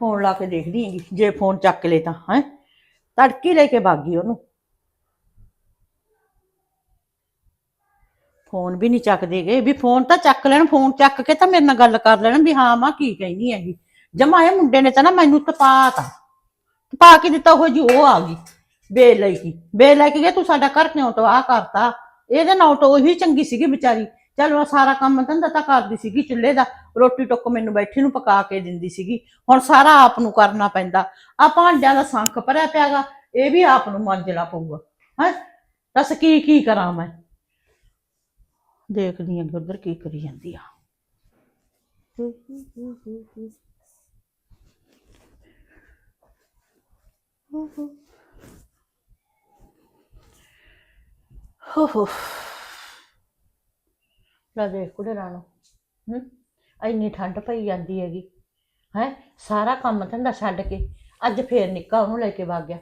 Phone ਲਾ ਕੇ ਦੇਖਦੀ ਹੈਗੀ, ਜੇ ਫੋਨ ਚੱਕ ਲੇ ਤਾਂ, ਹੈ? ਤੜਕੀ ਲੈ ਕੇ ਭਾਗੀ ਉਹਨੂੰ। ਫੋਨ ਵੀ ਨਹੀਂ ਚੱਕਦੇ ਗਏ ਵੀ ਫੋਨ ਤਾਂ ਚੱਕ ਲੈਣ, ਫੋਨ ਚੱਕ ਕੇ ਤਾਂ ਮੇਰੇ ਨਾਲ ਗੱਲ ਕਰ ਲੈਣ ਵੀ ਹਾਂ, ਮਾਂ, ਕੀ ਕਹਿਨੀ ਹੈਗੀ। ਜਮਾ ਇਹ ਮੁੰਡੇ ਨੇ ਤਾਂ ਨਾ ਮੈਨੂੰ ਤਪਾਤਾ। ਤਪਾ ਕੇ ਦਿੱਤਾ, ਉਹ ਜੀ ਉਹ ਆ ਗਈ ਬੇ ਲੈ ਕੇ। ਬੇ ਲੈ ਕੇ ਗਿਆ, ਤੂੰ ਸਾਡਾ ਘਰ ਕਿਉਂ ਤਬਾਹ ਕਰਤਾ? ਇਹਦੇ ਨਾਲ ਤਾਂ ਉਹੀ ਚੰਗੀ ਸੀਗੀ ਵਿਚਾਰੀ। ਚਲ ਮੈਂ ਸਾਰਾ ਕੰਮ ਧੰਦਾ ਤਾਂ ਕਰਦੀ ਸੀਗੀ ਚੁੱਲ੍ਹੇ ਦਾ, ਰੋਟੀ ਟੁੱਕ ਮੈਨੂੰ ਬੈਠੀ ਨੂੰ ਪਕਾ ਕੇ ਦਿੰਦੀ ਸੀਗੀ। ਹੁਣ ਸਾਰਾ ਆਪ ਨੂੰ ਕਰਨਾ ਪੈਂਦਾ। ਆ ਭਾਂਡਿਆਂ ਦਾ ਸੰਖ ਭਰਿਆ ਪਿਆਗਾ, ਇਹ ਵੀ ਆਪ ਨੂੰ ਮਾਂਜਣਾ ਪਊਗਾ। ਹੈ? ਦੱਸ ਕੀ ਕੀ ਕਰਾਂ ਮੈਂ? ਦੇਖਦੀ ਆਂ ਕਿ ਕੀ ਕਰੀ ਜਾਂਦੀ ਆ। ਹੋ ਹੋ। ਲੈ ਦੇਖ ਕੁੜੇ ਰਾਣੋ, ਹੂੰ? ਇੰਨੀ ਠੰਡ ਪਈ ਜਾਂਦੀ ਹੈਗੀ, ਹੈ? ਸਾਰਾ ਕੰਮ ਧੰਦਾ ਛੱਡ ਕੇ ਅੱਜ ਫੇਰ ਨਿੱਕਾ ਉਹਨੂੰ ਲੈ ਕੇ ਵਗ ਗਿਆ।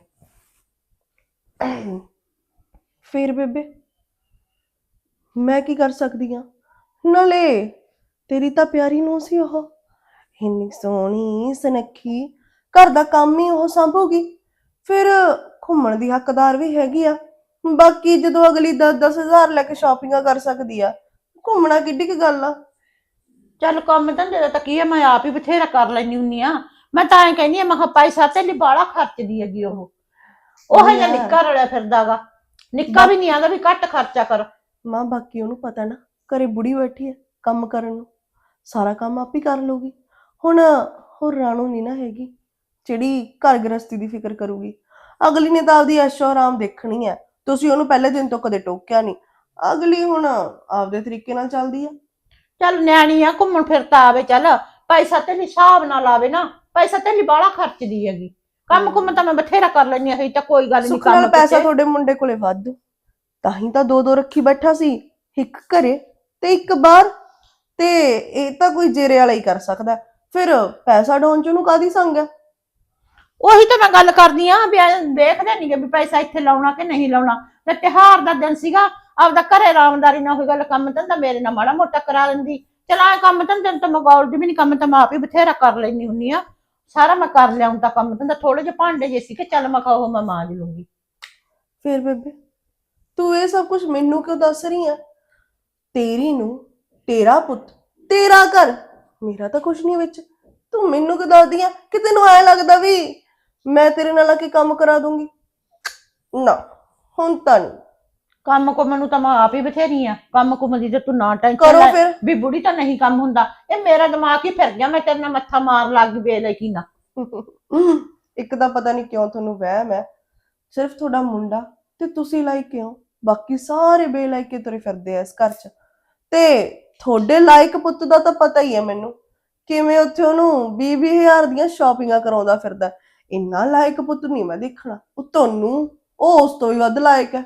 ਫੇਰ ਬੇਬੇ, ਮੈਂ ਕੀ ਕਰ ਸਕਦੀ ਆ? ਨਾਲੇ ਤੇਰੀ ਤਾਂ ਪਿਆਰੀ ਨੂੰ ਸੀ ਉਹ। ਇੰਨੀ ਸੋਹਣੀ, ਸੁਨੱਖੀ, ਘਰ ਦਾ ਕੰਮ ਹੀ ਉਹ ਸੰਭੂਗੀ। ਫਿਰ ਘੁੰਮਣ ਦੀ ਹੱਕਦਾਰ ਵੀ ਹੈਗੀ ਆ। ਬਾਕੀ ਜਦੋਂ ਅਗਲੀ 10 ਹਜ਼ਾਰ ਲੈ ਕੇ ਸ਼ਾਪਿੰਗਾਂ ਕਰ ਸਕਦੀ ਆ ਘੁੰਮਣਾ ਕਿੱਡੀ ਕੀ ਗੱਲ ਆ? ਚੱਲ ਕੰਮ ਧੰਦੇ ਦਾ ਤਾਂ ਕੀ ਆ ਮੈਂ ਆਪ ਹੀ ਬਥੇਰਾ ਕਰ ਲੈਣੀ ਹੁੰਨੀ ਆ। ਮੈਂ ਤਾਂ ਐ ਕਹਿੰਦੀ ਆ ਮੈਂ ਕਿਹਾ ਪੈਸਾ ਤੇ ਲਈ ਬਾਲਾ ਖਰਚਦੀ ਹੈਗੀ ਉਹ। ਉਹ ਲੈ। ਨਿੱਕਾ ਰਲਿਆ ਫਿਰਦਾਗਾ। ਨਿੱਕਾ ਵੀ ਨਹੀਂ ਆਂਦਾ ਵੀ ਘੱਟ ਖਰਚਾ ਕਰ। ਮਾਂ ਬਾਕੀ ਉਹਨੂੰ ਪਤਾ ਨਾ ਘਰੇ ਬੁੜੀ ਬੈਠੀ ਹੈ ਕੰਮ ਕਰਨ ਨੂੰ। ਸਾਰਾ ਕੰਮ ਆਪ ਹੀ ਕਰ ਲਊਗੀ। ਹੁਣ ਹੋਰ ਰਾਣੋ ਨਹੀਂ ਨਾ ਹੈਗੀ ਜਿਹੜੀ ਘਰ ਗ੍ਰਸਤੀ ਦੀ ਫਿਕਰ ਕਰੂਗੀ। ਅਗਲੀ ਨੇ ਤਾਂ ਆਪਦੀ ਐਸ਼ੋ ਆਰਾਮ ਦੇਖਣੀ ਹੈ ਤੁਸੀਂ ਉਹਨੂੰ ਪਹਿਲੇ ਦਿਨ ਤੋਂ ਕਦੇ ਟੋਕਿਆ ਨਹੀਂ। ਅਗਲੀ ਹੁਣ ਆਪਦੇ ਤਰੀਕੇ ਨਾਲ ਚੱਲਦੀ ਆ। ਚੱਲ ਨਿਆਣੀ ਆ ਘੁੰਮਣ ਫਿਰਤਾ ਆਵੇ ਚੱਲ। ਪੈਸਾ ਤੇ ਹਿਸਾਬ ਨਾਲ ਲਾਵੇ ਨਾ। ਪੈਸਾ ਤੇ ਬਾਲਾ ਖਰਚਦੀ ਹੈਗੀ। ਕੰਮ ਕੁੰਮ ਤਾਂ ਮੈਂ ਬਥੇਰਾ ਕਰ ਲੈਣੀ ਆ ਤਾਂ ਕੋਈ ਗੱਲ ਨਹੀਂ ਸੁੱਖ ਨਾਲ ਪੈਸਾ। ਤੁਹਾਡੇ ਮੁੰਡੇ ਕੋਲੇ ਵਾਧੂ। ਤਾਂ ਹੀ ਤਾਂ ਦੋ ਦੋ ਰੱਖੀ ਬੈਠਾ ਸੀ ਇੱਕ ਘਰੇ ਤੇ ਇੱਕ ਬਾਹਰ। ਤੇ ਇਹ ਤਾਂ ਕੋਈ ਜੇਰੇ ਵਾਲਾ ਹੀ ਕਰ ਸਕਦਾ। ਹੈ। ਫਿਰ ਪੈਸਾ ਡਾਉਣ ਚ ਉਹਨੂੰ ਕਾਦੀ ਸੰਗ ਹੈ ਉਹੀ ਤਾਂ ਮੈਂ ਗੱਲ ਕਰਦੀ ਆ ਵੀ ਐਂ ਦੇਖਦੇ ਨਹੀਂਗੇ ਵੀ ਪੈਸਾ ਇੱਥੇ ਲਾਉਣਾ ਕਿ ਨਹੀਂ ਲਾਉਣਾ। ਤੇ ਤਿਹਾਰ ਦਾ ਦਿਨ ਸੀਗਾ ਆਪਦਾ ਘਰੇ ਆਰਾਮਦਾਰੀ ਨਾਲ ਹੋਈ ਗੱਲ ਕੰਮ ਧੰਦਾ ਮੇਰੇ ਨਾਲ ਮਾੜਾ ਮੋਟਾ ਕਰਾ ਲੈਂਦੀ ਚਲ ਕੰਮ ਧੰਦੇ ਨੂੰ ਤਾਂ ਮੈਂ ਵੀ ਨਹੀਂ ਕੰਮ ਤਾਂ ਮੈਂ ਆਪ ਹੀ ਬਥੇਰਾ ਕਰ ਲੈਣੀ ਹੁੰਨੀ ਆ। ਸਾਰਾ ਮੈਂ ਕਰ ਲਿਆਉਂ ਤਾਂ ਕੰਮ ਧੰਦਾ ਥੋੜੇ ਜਿਹੇ ਭਾਂਡੇ ਜੇ ਸੀ ਕਿ ਚੱਲ ਮੈਂ ਕਿਹਾ ਮੈਂ ਮਾਂਜ ਲੂੰਗੀ। ਫਿਰ ਬੇਬੇ, ਤੂੰ ਇਹ ਸਭ ਕੁਝ ਮੈਨੂੰ ਕਿਉਂ ਦੱਸ ਰਹੀ ਆ? ਤੇਰੀ ਨੂੰ, ਤੇਰਾ ਪੁੱਤ, ਤੇਰਾ ਘਰ, ਮੇਰਾ ਤਾਂ ਕੁਝ ਨਹੀਂ ਵਿੱਚ। ਤੂੰ ਮੈਨੂੰ ਕਿਉਂ ਦੱਸਦੀ ਆ ਕਿ ਤੈਨੂੰ ਐ ਲੱਗਦਾ ਵੀ ਮੈਂ ਤੇਰੇ ਨਾਲ ਆ ਕੇ ਕੰਮ ਕਰਾ ਦੂੰਗੀ? ਨਾ, ਹੁਣ ਤਾਂ ਨਹੀਂ ਕੰਮ ਕੋ ਮੈਨੂੰ ਤਾਂ ਮੈਂ ਆਪ ਹੀ ਬਥੇਰੀ ਆ। ਕੰਮ ਕੁਮ ਦੀ ਤੇ ਤੂੰ ਨਾ ਟੈਨਸ਼ਨ ਕਰੋ ਲੈ ਫਿਰ। ਵੀ ਬੁੜੀ ਤਾਂ ਨਹੀਂ ਕੰਮ ਹੁੰਦਾ। ਇਹ ਮੇਰਾ ਦਿਮਾਗ ਹੀ ਫਿਰ ਗਿਆ ਮੈਂ ਤੇਰੇ ਨਾਲ ਮੱਥਾ ਮਾਰ ਲੱਗ ਗਈ ਵੇਲੇ ਕੀ ਨਾ ਇੱਕ ਤਾਂ ਪਤਾ ਨਹੀਂ ਕਿਉਂ ਤੁਹਾਨੂੰ ਵਹਿਮ ਹੈ। ਸਿਰਫ ਤੁਹਾਡਾ ਮੁੰਡਾ ਤੇ ਤੁਸੀਂ ਲਾਇਕ ਕਿਉਂ? ਬਾਕੀ ਸਾਰੇ ਬੇਲਾਇਕੇ ਤੁਰੇ ਫਿਰਦੇ ਆ ਇਸ ਘਰ 'ਚ। ਤੇ ਤੁਹਾਡੇ ਲਾਇਕ ਪੁੱਤ ਦਾ ਤਾਂ ਪਤਾ ਹੀ ਹੈ ਮੈਨੂੰ। ਕਿਵੇਂ ਉੱਥੇ ਉਹਨੂੰ 20-20000 ਦੀਆਂ ਸ਼ਾਪਿੰਗਾਂ ਕਰਾਉਂਦਾ ਫਿਰਦਾ ਇੰਨਾ ਲਾਇਕ ਪੁੱਤ ਨਹੀਂ ਮੈਂ ਦੇਖਣਾ। ਉਹ ਤੁਹਾਨੂੰ ਉਹ ਉਸ ਤੋਂ ਵੀ ਵੱਧ ਲਾਇਕ ਹੈ।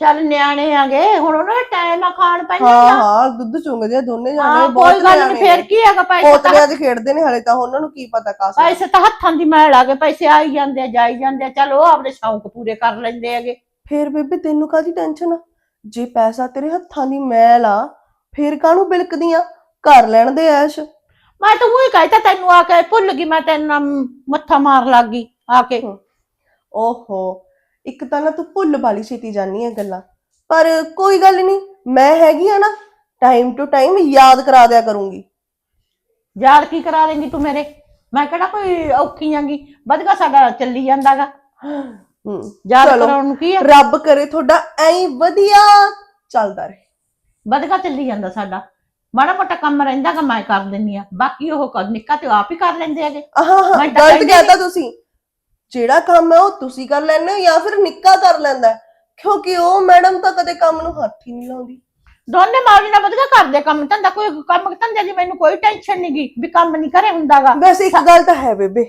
ਚੱਲ ਨਿਆਣੇ ਆਗੇ ਹੁਣ ਉਹਨਾਂ ਦਾ ਟਾਈਮ ਆ ਖਾਣ ਪੈਣ ਹਾਂ ਦਾ। ਹਾਂ ਦੁੱਧ ਚੁੰਗਦੇ ਆ ਦੋਨੇ ਜਾਣੇ ਹਾਂ ਬਹੁਤ ਕੋਈ ਗੱਲ ਨਹੀਂ ਫੇਰ। ਕੀ ਹੈਗਾ ਪੈਸੇ ਤਾਂ ਪੋਤੜਿਆਂ 'ਚ ਖੇਡਦੇ ਨੇ ਹਲੇ ਤਾਂ ਉਹਨਾਂ ਨੂੰ ਕੀ ਪਤਾ ਕਾਸ ਪੈਸੇ ਤਾਂ ਹੱਥਾਂ ਦੀ ਮੈਲ ਆ ਗਏ ਪੈਸੇ ਆਈ ਜਾਂਦੇ ਆ ਜਾਈ ਜਾਂਦੇ ਆ। ਚੱਲ ਉਹ ਆਪਣੇ ਸ਼ੌਂਕ ਪੂਰੇ ਕਰ ਲੈਂਦੇ ਹੈਗੇ। ਫੇਰ ਬੇਬੇ ਤੈਨੂੰ ਕਾਦੀ ਟੈਨਸ਼ਨ ਆ? ਜੇ ਪੈਸਾ ਤੇਰੇ ਹੱਥਾਂ ਦੀ ਮੈਲ ਆ ਫੇਰ ਕਾਹਨੂੰ ਬਿਲਕਦੀਆਂ? ਕਰ ਲੈਣ ਦੇ ਐਸ਼। ਮੈਂ ਤਾਂ ਉਹੀ ਕਹਿਤਾ ਤੈਨੂੰ ਆ ਕੇ ਭੁੱਲ ਗਈ ਮੈਂ ਤੈਨੂੰ ਮੱਥਾ ਮਾਰ ਲੱਗ ਗਈ ਆ ਕੇ। ਓਹੋ ਇੱਕ ਤਾਂ ਨਾ ਤੂੰ ਭੁੱਲ ਵਾਲੀ ਛੇਤੀ ਜਾਨੀ ਹੈ ਗੱਲਾਂ। ਪਰ ਕੋਈ ਗੱਲ ਨਹੀਂ ਮੈਂ ਹੈਗੀ ਆ ਨਾ ਟਾਈਮ ਟੂ ਟਾਈਮ ਯਾਦ ਕਰਾ ਦਿਆ ਕਰੂੰਗੀ। ਯਾਦ ਕੀ ਕਰਾ ਦੇਂਗੀ ਤੂੰ ਮੇਰੇ? ਮੈਂ ਕਿਹੜਾ ਕੋਈ ਔਖੀ ਆਂਗੀ? ਵਧਗਾ ਸਾਡਾ ਚੱਲੀ ਜਾਂਦਾਗਾ। ਹੂੰ ਯਾਦ ਚਲੋ। ਕਰਾਉਣ ਨੂੰ ਕੀ ਆ? ਰੱਬ ਕਰੇ ਤੁਹਾਡਾ ਐਂ ਵਧੀਆ ਚੱਲਦਾ ਰਹੇ। ਵਧਗਾ ਚੱਲੀ ਜਾਂਦਾ ਸਾਡਾ। ਮਾੜਾ ਮੋਟਾ ਕੰਮ ਰਹਿੰਦਾਗਾ ਮੈਂ ਕਰ ਦਿੰਨੀ ਆ। ਬਾਕੀ ਉਹ ਕਰ- ਨਿੱਕਾ ਤੇ ਉਹ ਆਪ ਹੀ ਕਰ ਲੈਂਦੇ ਹੈਗੇ। ਹਾਂ ਹਾਂ ਮੈਂ ਤਾਂ ਗਲਤ ਕਹਿੰਦੀ ਕਹਿਤਾ ਤੁਸੀਂ। ਜਿਹੜਾ ਕੰਮ ਹੈ ਉਹ ਤੁਸੀਂ ਕਰ ਲੈਂਦੇ ਹੋ ਜਾਂ ਫਿਰ ਨਿੱਕਾ ਕਰ ਲੈਂਦਾ ਹੈ। ਕਿਉਂਕਿ ਉਹ ਮੈਡਮ ਤਾਂ ਕਦੇ ਕੰਮ ਨੂੰ ਹੱਥ ਹੀ ਨਹੀਂ ਲਾਉਂਦੀ। ਦੋਨੇ ਮਾਰੀ ਨਾਲ ਵਧਗਾ ਕਰਦੇ ਕੰਮ ਧੰਦਾ ਕੋਈ ਕੰਮ ਧੰਦੇ ਦੀ ਮੈਨੂੰ ਕੋਈ ਟੈਨਸ਼ਨ ਨਹੀਂ ਗਈ ਵੀ ਕੰਮ ਨਹੀਂ ਕਰੇ ਹੁੰਦਾਗਾ। ਵੈਸੇ ਇੱਕ ਗੱਲ ਤਾਂ ਹੈ ਬੇਬੇ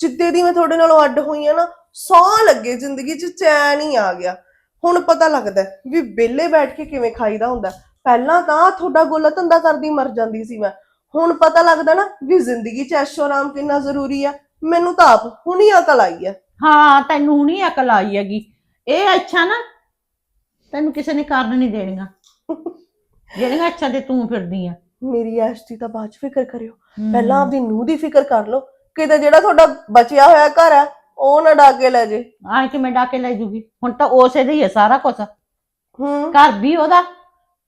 ਜਿੱਦੇ ਦੀ ਮੈਂ ਤੁਹਾਡੇ ਨਾਲੋਂ ਅੱਡ ਹੋਈ ਆ ਨਾ ਸੌ ਲੱਗੇ ਜ਼ਿੰਦਗੀ 'ਚ ਚੈਨ ਹੀ ਆ ਗਿਆ। ਹੁਣ ਪਤਾ ਲੱਗਦਾ ਹੈ ਵੀ ਵਿਹਲੇ ਬੈਠ ਕੇ ਕਿਵੇਂ ਖਾਈਦਾ ਹੁੰਦਾ ਹੈ। ਪਹਿਲਾਂ ਤਾਂ ਤੁਹਾਡਾ ਗੋਲਾ ਧੰਦਾ ਕਰਦੀ ਮਰ ਜਾਂਦੀ ਸੀ ਮੈਂ। ਹੁਣ ਪਤਾ ਲੱਗਦਾ ਨਾ ਵੀ ਜ਼ਿੰਦਗੀ 'ਚ ਐਸ਼ੋ ਆਰਾਮ ਕਿੰਨਾ ਜ਼ਰੂਰੀ ਆ। ਮੈਨੂੰ ਤਾਂ ਆਪ ਹੁਣੀ ਅਕਲ ਆਈ ਹੈ। ਹਾਂ ਤੈਨੂੰ ਹੁਣੀ ਅਕਲ ਆਈ ਹੈਗੀ। ਇਹ ਅੱਛਾ ਨਾ ਤੈਨੂੰ ਕਿਸੇ ਨੇ ਕਰਨ ਨਹੀਂ ਦੇਣੀਆਂ। ਜਿਹੜੀਆਂ ਅੱਛਾ ਤੇ ਤੂੰ ਫਿਰਦੀ ਆ। ਮੇਰੀ ਐਸ਼ ਦੀ ਤਾਂ ਬਾਅਦ 'ਚ ਫਿਕਰ ਕਰਿਓ। ਪਹਿਲਾਂ ਆਪਦੀ ਨੂੰਹ ਦੀ ਫਿਕਰ ਕਰ ਲਓ। ਕਿਤੇ ਜਿਹੜਾ ਤੁਹਾਡਾ ਬਚਿਆ ਹੋਇਆ ਘਰ ਹੈ ਉਹ ਨਾ ਡਾ ਕੇ ਲੈ ਜੇ। ਆਏ ਕਿਵੇਂ ਡਾਕੇ ਲੈ ਜੂਗੀ? ਹੁਣ ਤਾਂ ਉਸੇ ਦੇ ਹੀ ਹੈ ਸਾਰਾ ਕੁਝ ਹੂੰ। ਘਰ ਵੀ ਉਹਦਾ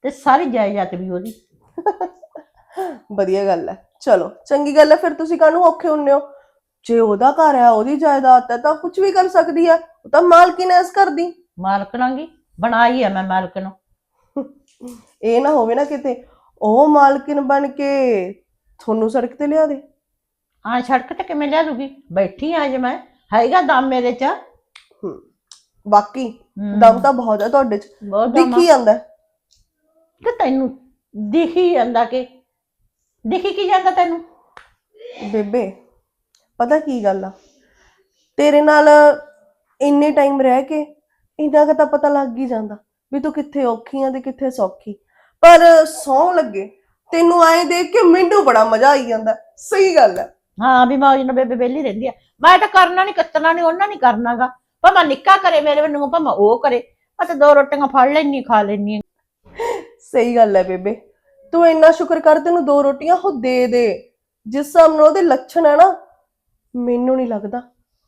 ਤੇ ਸਾਰੀ ਜਾਇਦਾਦ ਵੀ ਉਹਦੀ। ਵਧੀਆ ਗੱਲ ਹੈ। ਚਲੋ ਚੰਗੀ ਗੱਲ ਹੈ। ਫਿਰ ਤੁਸੀਂ ਕਾਹਨੂੰ ਔਖੇ ਹੁੰਨੇ ਹੋ? ਜੇ ਉਹਦਾ ਘਰ ਹੈ ਉਹਦੀ ਜਾਇਦਾਦ ਹੈ ਤਾਂ ਕੁਝ ਵੀ ਕਰ ਸਕਦੀ ਹੈ। ਉਹ ਤਾਂ ਮਾਲਕਿਨ ਐਸ ਕਰਦੀ ਮਾਲਕ ਨਾਂਗੀ ਬਣਾਈ ਹੈ ਮੈਂ ਮਾਲਕ ਨੂੰ। ਇਹ ਨਾ ਹੋਵੇ ਨਾ ਕਿਤੇ ਉਹ ਮਾਲਕਿਨ ਬਣ ਕੇ ਤੁਹਾਨੂੰ ਸੜਕ ਤੇ ਲਿਆ ਦੇ। ਆ ਸੜਕ ਤੇ ਕਿਵੇਂ ਲਿਆ ਦੂਗੀ? ਬੈਠੀ ਆ ਜੇ ਮੈਂ। ਹੈਗਾ ਦਮ ਮੇਰੇ ਚ। ਹੂੰ ਬਾਕੀ ਦਮ ਤਾਂ ਬਹੁਤ ਹੈ ਤੁਹਾਡੇ ਚ। ਬਹੁਤ ਦਮ ਆ। ਦਿਖੀ ਜਾਂਦਾ ਹੈ। ਕਿ ਤੈਨੂੰ ਦਿਖੀ ਜਾਂਦਾ ਕਿ ਦਿਖੀ ਕੀ ਜਾਂਦਾ ਤੈਨੂੰ? ਬੇਬੇ ਪਤਾ ਕੀ ਗੱਲ ਆ? ਤੇਰੇ ਨਾਲ ਇੰਨੇ ਟਾਈਮ ਰਹਿ ਕੇ ਇੰਨਾ ਕੁ ਤਾਂ ਪਤਾ ਲੱਗ ਹੀ ਜਾਂਦਾ ਵੀ ਤੂੰ ਕਿੱਥੇ ਔਖੀ ਆ ਤੇ ਕਿੱਥੇ ਸੌਖੀ। ਪਰ ਸੌ ਲੱਗੇ ਤੈਨੂੰ ਆਏ ਦੇਖ ਕੇ ਮੈਨੂੰ ਬੜਾ ਮਜ਼ਾ ਆਈ ਜਾਂਦਾ। ਸਹੀ ਗੱਲ ਹੈ ਹਾਂ ਵੀ ਮੌਜ ਨਾਲ ਬੇਬੇ ਵਿਹਲੀ ਰਹਿੰਦੀ ਆ। ਮੈਂ ਤਾਂ ਕਰਨਾ ਨਹੀਂ ਕੱਤਣਾ ਨਹੀਂ ਉਹਨਾਂ ਨਹੀਂ ਕਰਨਾਗਾ। ਭਾਵੇਂ ਨਿੱਕਾ ਕਰੇ ਮੇਰੇ ਵੱਲੋਂ ਭਾਵੇਂ ਉਹ ਕਰੇ। ਮੈਂ ਤਾਂ ਦੋ ਰੋਟੀਆਂ ਫੜ ਲੈਣੀ ਖਾ ਲੈਣੀ ਸਹੀ ਗੱਲ ਹੈ ਬੇਬੇ। ਤੂੰ ਇੰਨਾ ਸ਼ੁਕਰ ਕਰ ਤੈਨੂੰ ਦੋ ਰੋਟੀਆਂ ਉਹ ਦੇ ਦੇ। ਜਿਸ ਹਿਸਾਬ ਨਾਲ ਉਹਦੇ ਲੱਛਣ ਹੈ ਨਾ ਮੈਨੂੰ ਨਹੀਂ ਲੱਗਦਾ।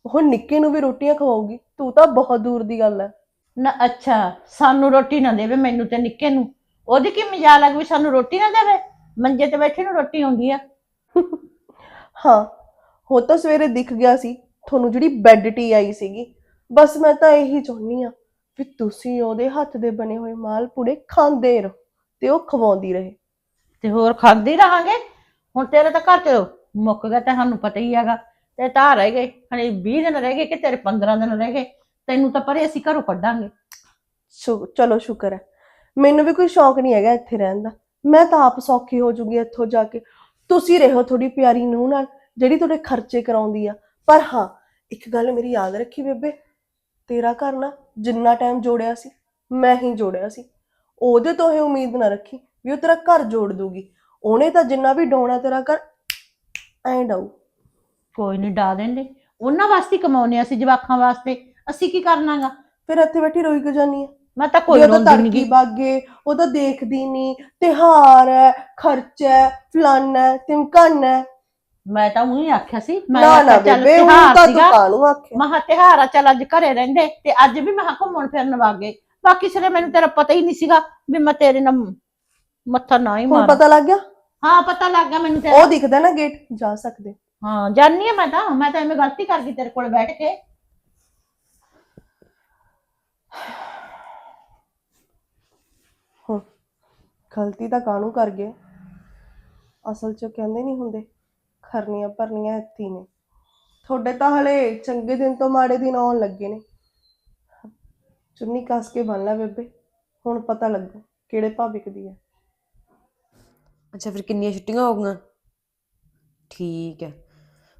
ਉਹ ਨਿੱਕੇ ਨੂੰ ਵੀ ਰੋਟੀਆਂ ਖਵਾਉਗੀ ਤੂੰ ਤਾਂ ਬਹੁਤ ਦੂਰ ਦੀ ਗੱਲ ਹੈ ਨਾ ਅੱਛਾ। ਸਾਨੂੰ ਰੋਟੀ ਨਾ ਦੇਵੇ ਮੈਨੂੰ ਤੇ ਨਿੱਕੇ ਨੂੰ। ਉਹਦੀ ਕੀ ਮਜ਼ਾਲ ਆ ਵੀ ਸਾਨੂੰ ਰੋਟੀ ਨਾ ਦੇਵੇ? ਮੰਜੇ ਤੇ ਬੈਠੇ ਨੂੰ ਰੋਟੀ ਆਉਂਦੀ ਆ। ਹਾਂ ਹੋ ਤਾਂ ਸਵੇਰੇ ਦਿਖ ਗਿਆ ਸੀ। ਤੁਹਾਨੂੰ ਜਿਹੜੀ ਬੈੱਡ ਟੀ ਆਈ ਸੀਗੀ। ਬਸ ਮੈਂ ਤਾਂ ਇਹੀ ਚਾਹੁੰਨੀ ਆ ਵੀ ਤੁਸੀਂ ਉਹਦੇ ਹੱਥ ਦੇ ਬਣੇ ਹੋਏ ਮਾਲ ਪੂੜੇ ਖਾਂਦੇ ਰਹੋ ਤੇ ਉਹ ਖਵਾਉਂਦੀ ਰਹੇ। ਤੇ ਹੋਰ ਖਾਂਦੇ ਰਹਾਂਗੇ? ਹੁਣ ਤੇਰੇ ਤਾਂ ਘਰ ਚ ਮੁੱਕ ਗਿਆ ਤਾਂ ਸਾਨੂੰ ਪਤਾ ਹੀ ਹੈਗਾ। ਤੇ ਤਾਂ ਰਹਿ ਗਏ। ਹਣੇ 20 ਦਿਨ ਰਹਿ ਗਏ ਕਿ ਤੇਰੇ 15 ਦਿਨ ਰਹਿ ਗਏ। ਤੈਨੂੰ ਤਾਂ ਪਰੇ ਅਸੀਂ ਘਰੋਂ ਕੱਢਾਂਗੇ। ਸ਼ੁ- ਚਲੋ ਸ਼ੁਕਰ ਹੈ। ਮੈਨੂੰ ਵੀ ਕੋਈ ਸ਼ੌਂਕ ਨਹੀਂ ਹੈਗਾ ਇੱਥੇ ਰਹਿਣ ਦਾ। ਮੈਂ ਤਾਂ ਆਪ ਸੌਖੀ ਹੋ ਜੂਗੀ ਇੱਥੋਂ ਜਾ ਕੇ। ਤੁਸੀਂ ਰਹੋ ਥੋੜੀ ਪਿਆਰੀ ਨੂੰਹ ਨਾਲ, ਜਿਹੜੀ ਤੁਹਾਡੇ ਖਰਚੇ ਕਰਾਉਂਦੀ ਆ। ਪਰ ਹਾਂ, ਇੱਕ ਗੱਲ ਮੇਰੀ ਯਾਦ ਰੱਖੀ ਬੇਬੇ। ਤੇਰਾ ਘਰ ਨਾ ਜਿੰਨਾ ਟਾਈਮ ਜੋੜਿਆ ਸੀ, ਮੈਂ ਹੀ ਜੋੜਿਆ ਸੀ। ਉਹਦੇ ਤੋਂ ਇਹ ਉਮੀਦ ਨਾ ਰੱਖੀ ਵੀ ਉਹ ਤੇਰਾ ਘਰ ਜੋੜ ਦੂਗੀ। ਉਹਨੇ ਤਾਂ ਜਿੰਨਾ ਵੀ ਡਾਉਣਾ ਤੇਰਾ ਘਰ, ਐਂ ਡਾਊ। ਕੋਈ ਨਹੀਂ ਡਾ ਦੇਂਦੇ ਉਹਨਾਂ ਵਾਸਤੇ ਕਮਾਉਨੇ ਆ ਅਸੀਂ ਜਵਾਕਾਂ ਵਾਸਤੇ। ਅਸੀਂ ਕੀ ਕਰਨਾਗਾ? ਫਿਰ ਇੱਥੇ ਬੈਠੀ ਰੋਈ ਕਿਉਂ ਜਾਨੀ ਆ? ਮੈਂ ਤਾਂ ਕੋਈ ਉਹਦਾ ਰੋਂਦੀ ਨਹੀਂ ਬਾਗੇ ਉਹ ਤਾਂ ਦੇਖਦੀ ਨਹੀਂ ਤਿਹਾਰ ਹੈ ਖਰਚਾ ਹੈ ਫਲਾਨਾ ਹੈ ਤਿਮਕਾਨਾ ਹੈ। ਮੈਂ ਤਾਂ ਉਹੀ ਆਖਿਆ ਸੀ। ਮੈਂ ਨਾ ਨਾ ਬੇਬੇ ਉਹ ਤਾਂ ਸੀਗਾ। ਦੁਕਾਨ ਨੂੰ ਆਖਿਆ? ਮਹਾ ਤਿਉਹਾਰ ਆ ਚੱਲ ਅੱਜ ਘਰੇ ਰਹਿੰਦੇ। ਤੇ ਅੱਜ ਵੀ ਮੈਂ ਘੁੰਮਣ ਫਿਰਨ ਵਾਗੇ। ਬਾਕੀ ਸਿਰੇ ਮੈਨੂੰ ਤੇਰਾ ਪਤਾ ਹੀ ਨਹੀਂ ਸੀਗਾ ਵੀ ਮੈਂ ਤੇਰੇ ਨਾਲ ਮੱਥਾ ਨਾ ਹੀ ਹੁਣ ਮਾਰ। ਪਤਾ ਲੱਗ ਗਿਆ? ਹਾਂ ਪਤਾ ਲੱਗ ਗਿਆ ਮੈਨੂੰ ਤੇਰਾ। ਉਹ ਦਿਖਦਾ ਨਾ ਗੇਟ ਜਾ ਸਕਦੇ। ਹਾਂ ਜਾਣੀ ਆ ਮੈਂ ਤਾਂ ਮੈਂ ਤਾਂ ਐਵੇਂ ਗਲਤੀ ਕਰ ਗਈ ਤੇਰੇ ਕੋਲ ਬੈਠ ਕੇ। ਹੁਣ ਗਲਤੀ ਤਾਂ ਕਾਹਨੂੰ ਕਰ ਗਏ? ਅਸਲ 'ਚ ਕਹਿੰਦੇ ਨਹੀਂ ਹੁੰਦੇ ਖਰਨੀਆਂ ਭਰਨੀਆਂ ਇੱਥੇ ਨੇ। ਤੁਹਾਡੇ ਤਾਂ ਹਲੇ ਚੰਗੇ ਦਿਨ ਤੋਂ ਮਾੜੇ ਦਿਨ ਆਉਣ ਲੱਗੇ ਨੇ। ਚੁੰਨੀ ਕੱਸ ਕੇ ਬੰਨ ਲੈ ਬੇਬੇ ਹੁਣ ਪਤਾ ਲੱਗੂ ਕਿਹੜੇ ਭਾਅ ਵਿਕਦੀ ਹੈ ਅੱਛਾ ਫਿਰ ਕਿੰਨੀਆਂ ਛੁੱਟੀਆਂ ਹੋ ਗਈਆਂ? ਠੀਕ ਹੈ।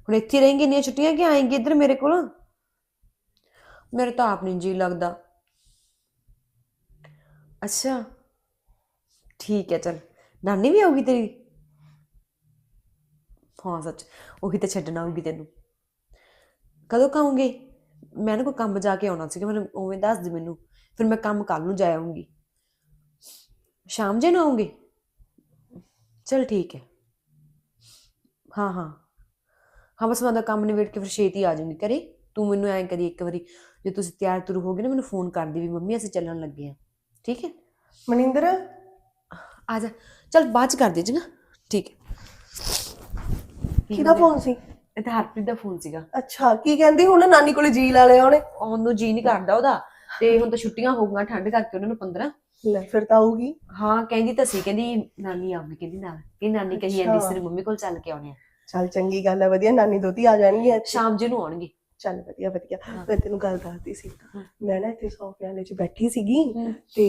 ਹੁਣ ਇੱਥੇ ਰਹੇਂਗੇ, ਇੰਨੀਆਂ ਛੁੱਟੀਆਂ ਕਿ ਆਏਂਗੇ ਇੱਧਰ ਮੇਰੇ ਕੋਲ? ਮੇਰੇ ਤਾਂ ਆਪ ਨਹੀਂ ਜੀ ਲੱਗਦਾ। ਅੱਛਾ, ਠੀਕ ਹੈ, ਚਲ। ਨਾਨੀ ਵੀ ਆਊਗੀ ਤੇਰੀ? ਹਾਂ, ਸੱਚ, ਉਹੀ ਤਾਂ ਛੱਡਣਾ ਆਊਗੀ ਤੈਨੂੰ। ਕਦੋਂ ਕਹੂੰਗੀ? ਮੈਂ ਨਾ ਕੋਈ ਕੰਮ ਜਾ ਕੇ ਆਉਣਾ ਸੀਗਾ, ਮੈਨੂੰ ਉਵੇਂ ਦੱਸ ਦੇ ਮੈਨੂੰ। ਫਿਰ ਮੈਂ ਕੰਮ ਕੱਲ ਨੂੰ ਜਾ ਆਉਂਗੀ ਸ਼ਾਮ ਜੇ ਨੂੰ ਆਉਂਗੀ ਚਲ ਠੀਕ ਹੈ। ਹਾਂ ਹਾਂ। ਹਾਂ ਬਸ ਮੈਂ ਦਾ ਕੰਮ ਨਿਬੇੜ ਕੇ ਫਿਰ ਛੇਤੀ ਆ ਜਾਊਂਗੀ ਘਰੇ। ਤੂੰ ਮੈਨੂੰ ਐਂ ਕਰੀ ਇੱਕ ਵਾਰੀ ਜੇ ਤੁਸੀਂ ਤਿਆਰ ਤੁਰ ਹੋਗੇ ਨਾ ਮੈਨੂੰ ਫੋਨ ਕਰ ਦੀ ਵੀ ਮੰਮੀ ਅਸੀਂ ਚੱਲਣ ਲੱਗੇ ਆ ਠੀਕ ਹੈ? ਮਨਿੰਦਰ? ਆ ਜਾ। ਚਲ ਬਾਅਦ ਚ ਕਰ ਦੇ ਜਗਾ ਠੀਕ ਹੈ। ਕਿਹਦਾ ਫੋਨ ਸੀ? ਇਹ ਤਾਂ ਹਰਪ੍ਰੀਤ ਦਾ ਫੋਨ ਸੀਗਾ। ਅੱਛਾ ਕੀ ਕਹਿੰਦੀ? ਹੁਣ ਨਾਨੀ ਕੋਲੇ ਜੀ ਲਾ ਲਿਆ ਉਹਨੇ। ਉਹਨੂੰ ਜੀ ਨਹੀਂ ਕਰਦਾ ਉਹਦਾ। ਤੇ ਹੁਣ ਤਾਂ ਛੁੱਟੀਆਂ ਹੋ ਗਈਆਂ ਠੰਡ ਕਰਕੇ ਉਹਨਾਂ ਨੂੰ 15 ਲੈ ਫਿਰ ਤਾਂ ਆਊਗੀ। ਹਾਂ ਕਹਿੰਦੀ ਤਾਂ ਸੀ ਕਹਿੰਦੀ ਨਾਨੀ ਆਉਂਗੀ ਕਹਿੰਦੀ ਨਾਲ। ਕਿ ਨਾਨੀ ਕਹੀ ਜਾਂਦੀ। ਸੀ ਮੰਮੀ ਕੋਲ ਚੱਲ ਕੇ ਆਉਣੇ ਆ ਚੱਲ ਚੰਗੀ ਗੱਲ ਹੈ ਵਧੀਆ ਨਾਨੀ ਦੋਤੀ ਆ ਜਾਣਗੀ ਇੱਥੇ ਸ਼ਾਮ ਜੇ ਨੂੰ ਆਉਣਗੇ ਚੱਲ ਵਧੀਆ ਵਧੀਆ। ਮੈਂ ਤੈਨੂੰ ਗੱਲ ਦੱਸਦੀ ਸੀ। ਮੈਂ ਨਾ ਇੱਥੇ ਸੋਫੇ ਵਾਲੇ 'ਚ ਬੈਠੀ ਸੀਗੀ। ਤੇ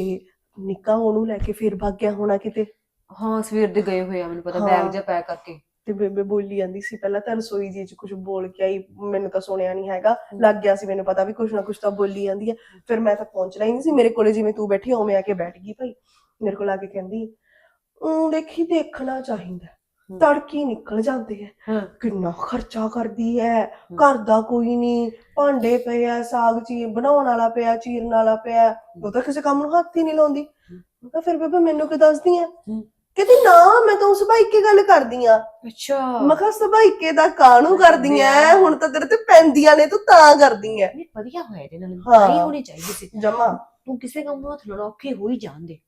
ਨਿੱਕਾ ਉਹਨੂੰ ਲੈ ਕੇ ਫਿਰ ਭੱਗ ਗਿਆ ਹੋਣਾ ਕਿਤੇ ਹਾਂ ਸਵੇਰ ਦੇ ਗਏ ਹੋਏ ਆ ਮੈਨੂੰ ਪਤਾ ਹਾਂ। ਬੈਗ ਜਿਹਾ ਪੈਕ ਕਰਕੇ ਤੇ ਬੇਬੇ ਬੋਲੀ ਜਾਂਦੀ ਸੀ ਪਹਿਲਾਂ ਤਾਂ ਰਸੋਈ ਜੀ 'ਚ ਕੁਝ ਬੋਲ ਕੇ ਆਈ ਮੈਨੂੰ ਤਾਂ ਸੁਣਿਆ ਨਹੀਂ ਹੈਗਾ ਲੱਗ ਗਿਆ ਸੀ ਮੈਨੂੰ ਪਤਾ ਵੀ ਕੁਝ ਨਾ ਕੁਝ ਤਾਂ ਬੋਲੀ ਜਾਂਦੀ ਹੈ ਫਿਰ ਮੈਂ ਤਾਂ ਪਹੁੰਚਣਾ ਹੀ ਨਹੀਂ ਸੀ ਮੇਰੇ ਕੋਲੇ ਜਿਵੇਂ ਤੂੰ ਬੈਠੀ ਉਵੇਂ ਆ ਕੇ ਬੈਠ ਗਈ ਭਾਈ ਮੇਰੇ ਕੋਲ ਆ ਕੇ ਕਹਿੰਦੀ ਉਹ ਦੇਖੀ ਦੇਖਣਾ ਚਾਹੀਦਾ। ਤੜਕੀ ਨਿਕਲ ਜਾਂਦੇ ਹੈ ਹਾਂ। ਕਿੰਨਾ ਖਰਚਾ ਕਰਦੀ ਹੈ। ਘਰ ਦਾ ਕੋਈ ਨਹੀਂ ਭਾਂਡੇ ਪਏ ਆ ਸਾਗ ਚੀ ਬਣਾਉਣ ਵਾਲਾ ਪਿਆ ਚੀਰਨ ਵਾਲਾ ਪਿਆ। ਉਹ ਤਾਂ ਕਿਸੇ ਕੰਮ ਨੂੰ ਹੱਥ ਹੀ ਨਹੀਂ ਲਾਉਂਦੀ। ਮੈਂ ਕਿਹਾ ਫਿਰ ਬੇਬੇ ਮੈਨੂੰ ਕਿ ਦੱਸਦੀ ਐ। ਕਹਿੰਦੀ ਨਾ ਮੈਂ ਤਾਂ ਉਸ ਬਾਈਕੇ ਗੱਲ ਕਰਦੀ ਆ? ਅੱਛਾ। ਮੈਂ ਕਿਹਾ ਸਬਾਈਕੇ ਦਾ ਕਾਹਨੂੰ ਕਰਦੀ ਐ? ਹੁਣ ਤਾਂ ਤੇਰੇ ਤੇ ਪੈਂਦੀਆਂ ਨੇ ਤੂੰ ਤਾਂ ਕਰਦੀ ਐ। ਨਹੀਂ ਵਧੀਆ ਹੋਇਆ ਇਹਦੇ ਨਾਲ। ਹਾਂ। ਨਹੀਂ ਹੋਣੀ ਚਾਹੀਦੀ ਸੀ। ਜਮਾ। ਤੂੰ ਕਿਸੇ ਕੰਮ ਨੂੰ ਹੱਥ ਲਾਉਣਾ ਔਖੇ ਹੋ ਹੀ ਜਾਂਦੇ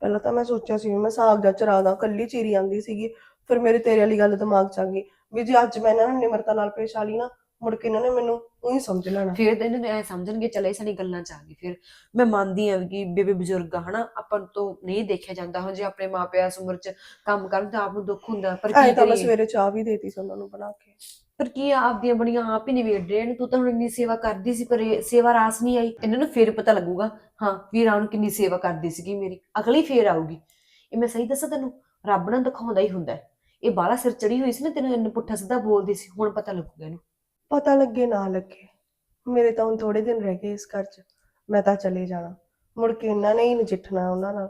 ਪਹਿਲਾਂ ਤਾਂ ਮੈਂ ਸੋਚਿਆ ਸੀ ਮੈਂ ਸਾਗ ਜਾਂ ਚਰਾਦਾ ਕੱਲੀ ਚੀਰੀ ਆਂਦੀ ਸੀਗੀ। ਫਿਰ ਮੇਰੇ ਤੇਰੇ ਵਾਲੀ ਗੱਲ ਦਿਮਾਗ ਚ ਆ ਗਈ ਵੀ ਜੇ ਅੱਜ ਮੈਂ ਇਹਨਾਂ ਨੂੰ ਨਿਮਰਤਾ ਨਾਲ ਪੇਸ਼ ਆ ਲਈ ਨਾ ਮੁੜ ਕੇ ਇਹਨਾਂ ਨੇ ਮੈਨੂੰ ਉਹੀ ਸਮਝ ਲੈਣਾ। ਫਿਰ ਤਾਂ ਇਹਨਾਂ ਨੇ ਐ ਸਮਝਣਗੇ ਚਲੇ ਸਾਡੀ ਗੱਲਾਂ ਚ ਆ ਗਈ। ਫਿਰ ਮੈਂ ਮੰਨਦੀ ਆ ਕਿ ਬੇਬੇ ਬਜ਼ੁਰਗ ਆ ਹਨਾ ਆਪਾਂ ਤੋਂ ਨਹੀਂ ਦੇਖਿਆ ਜਾਂਦਾ ਹੁਣ ਜੇ ਆਪਣੇ ਮਾਪਿਆਂ ਇਸ ਉਮਰ ਚ ਕੰਮ ਕਰਨ ਤਾਂ ਆਪ ਨੂੰ ਦੁੱਖ ਹੁੰਦਾ ਪਰ ਐ ਕੀ ਤਾਂ ਮੈਂ ਕਰੀਏ? ਸਵੇਰੇ ਚਾਹ ਵੀ ਦੇਤੀ ਸੀ ਉਹਨਾਂ ਨੂੰ ਬਣਾ ਕੇ। ਪਰ ਕੀ ਆ, ਆਪਦੀਆਂ ਬੜੀਆਂ ਆਪ ਹੀ ਨਿਬੇੜ ਰਹੇ ਨੇ ਤੂੰ ਤਾਂ ਹੁਣ ਇੰਨੀ ਸੇਵਾ ਕਰਦੀ ਸੀ ਪਰ ਇਹ ਸੇਵਾ ਰਾਸ ਨਹੀਂ ਆਈ। ਇਹਨਾਂ ਨੂੰ ਫੇਰ ਪਤਾ ਲੱਗੂਗਾ ਹਾਂ ਵੀ ਰਾਣ ਕਿੰਨੀ ਸੇਵਾ ਕਰਦੀ ਸੀਗੀ ਮੇਰੀ। ਅਗਲੀ ਫੇਰ ਆਊਗੀ। ਇਹ ਮੈਂ ਸਹੀ ਦੱਸਾਂ ਤੈਨੂੰ? ਰੱਬ ਨਾਲ ਦਿਖਾਉਂਦਾ ਹੀ ਹੁੰਦਾ ਹੈ। ਇਹ ਬਾਲਾ ਸਿਰ ਚੜੀ ਹੋਈ ਸੀ ਨਾ ਤੈਨੂੰ ਇੰਨਾ ਪੁੱਠਾ ਸਿੱਧਾ ਬੋਲਦੀ ਸੀ ਹੁਣ ਪਤਾ ਲੱਗੂਗਾ ਇਹਨੂੰ। ਪਤਾ ਲੱਗੇ ਨਾ ਲੱਗੇ। ਮੇਰੇ ਤਾਂ ਹੁਣ ਥੋੜੇ ਦਿਨ ਰਹਿ ਗਏ ਇਸ ਘਰ 'ਚ। ਮੈਂ ਤਾਂ ਚਲੇ ਜਾਣਾ। ਮੁੜ ਕੇ ਇਹਨਾਂ ਨੇ ਹੀ ਨਜਿੱਠਣਾ ਉਹਨਾਂ ਨਾਲ।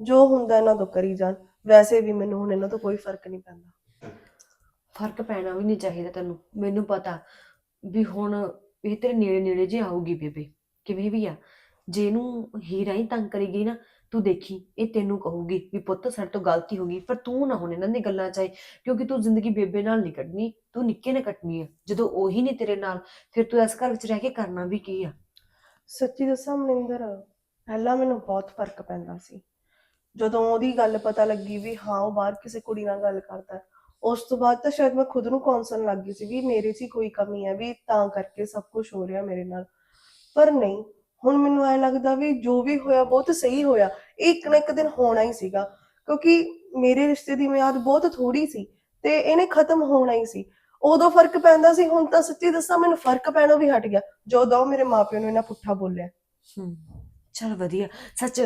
ਜੋ ਹੁੰਦਾ ਇਹਨਾਂ ਤੋਂ ਕਰੀ ਜਾਣ। ਵੈਸੇ ਵੀ ਮੈਨੂੰ ਹੁਣ ਇਹਨਾਂ ਤੋਂ ਕੋਈ ਫ਼ਰਕ ਨਹੀਂ ਪੈਂਦਾ। ਫ਼ਰਕ ਪੈਣਾ ਵੀ ਨਹੀਂ ਚਾਹੀਦਾ ਤੈਨੂੰ। ਮੈਨੂੰ ਪਤਾ ਵੀ ਹੁਣ ਇਹ ਤੇਰੇ ਨੇੜੇ ਨੇੜੇ ਜੇ ਆਊਗੀ ਬੇਬੇ ਕਿਵੇਂ ਵੀ ਆ। ਜੇ ਇਹਨੂੰ ਹੀਰਾ ਹੀ ਤੰਗ ਕਰੇਗੀ ਨਾ ਤੂੰ ਦੇਖੀ, ਇਹ ਤੈਨੂੰ ਕਹੂਗੀ ਵੀ ਪੁੱਤ ਸਾਡੇ ਤੋਂ ਗਲਤੀ ਹੋ ਗਈ, ਪਰ ਤੂੰ ਨਾ ਹੁਣ ਇਹਨਾਂ ਦੀ ਗੱਲਾਂ ਚ ਕਿਉਂਕਿ ਤੂੰ ਜ਼ਿੰਦਗੀ ਬੇਬੇ ਨਾਲ ਨਹੀਂ ਕੱਟਣੀ ਤੂੰ ਨਿੱਕੇ ਨੇ ਕੱਟਣੀ ਹੈ ਜਦੋਂ ਉਹੀ ਨਹੀਂ ਤੇਰੇ ਨਾਲ, ਫਿਰ ਤੂੰ ਇਸ ਘਰ ਵਿੱਚ ਰਹਿ ਕੇ ਕਰਨਾ ਵੀ ਕੀ ਆ? ਸੱਚੀ ਦੱਸਾਂ ਮਨਿੰਦਰ, ਪਹਿਲਾਂ ਮੈਨੂੰ ਬਹੁਤ ਫ਼ਰਕ ਪੈਂਦਾ ਸੀ। ਜਦੋਂ ਉਹਦੀ ਗੱਲ ਪਤਾ ਲੱਗੀ ਵੀ ਹਾਂ, ਉਹ ਬਾਹਰ ਕਿਸੇ ਕੁੜੀ ਨਾਲ ਗੱਲ ਕਰਦਾ, ਉਸ ਤੋਂ ਬਾਅਦ ਤਾਂ ਸ਼ਾਇਦ ਮੈਂ ਖੁਦ ਨੂੰ ਕੌਂਸਣ ਲੱਗ ਗਈ ਸੀ ਵੀ ਮੇਰੇ 'ਚ ਹੀ ਕੋਈ ਕਮੀ ਹੈ ਵੀ ਤਾਂ ਕਰਕੇ ਸਭ ਕੁਝ ਹੋ ਰਿਹਾ ਮੇਰੇ ਨਾਲ। ਪਰ ਨਹੀਂ, ਹੁਣ ਮੈਨੂੰ ਐ ਲੱਗਦਾ ਵੀ ਜੋ ਵੀ ਹੋਇਆ ਬਹੁਤ ਸਹੀ ਹੋਇਆ ਇਹ ਇੱਕ ਨਾ ਇੱਕ ਦਿਨ ਹੋਣਾ ਹੀ ਸੀਗਾ ਕਿਉਂਕਿ ਮੇਰੇ ਰਿਸ਼ਤੇ ਦੀ ਮਿਆਦ ਬਹੁਤ ਥੋੜੀ ਸੀ ਤੇ ਇਹਨੇ ਖਤਮ ਹੋਣਾ ਹੀ ਸੀ। ਉਦੋਂ ਫ਼ਰਕ ਪੈਂਦਾ ਸੀ ਹੁਣ ਤਾਂ ਸੱਚੀ ਦੱਸਾਂ ਮੈਨੂੰ ਫ਼ਰਕ ਪੈਣਾ ਵੀ ਹਟ ਗਿਆ ਜਦੋਂ ਮੇਰੇ ਮਾਪਿਆਂ ਨੂੰ ਇਹਨਾਂ ਪੁੱਠਾ ਬੋਲਿਆ। ਹੂੰ ਚਲ ਵਧੀਆ। ਸੱਚ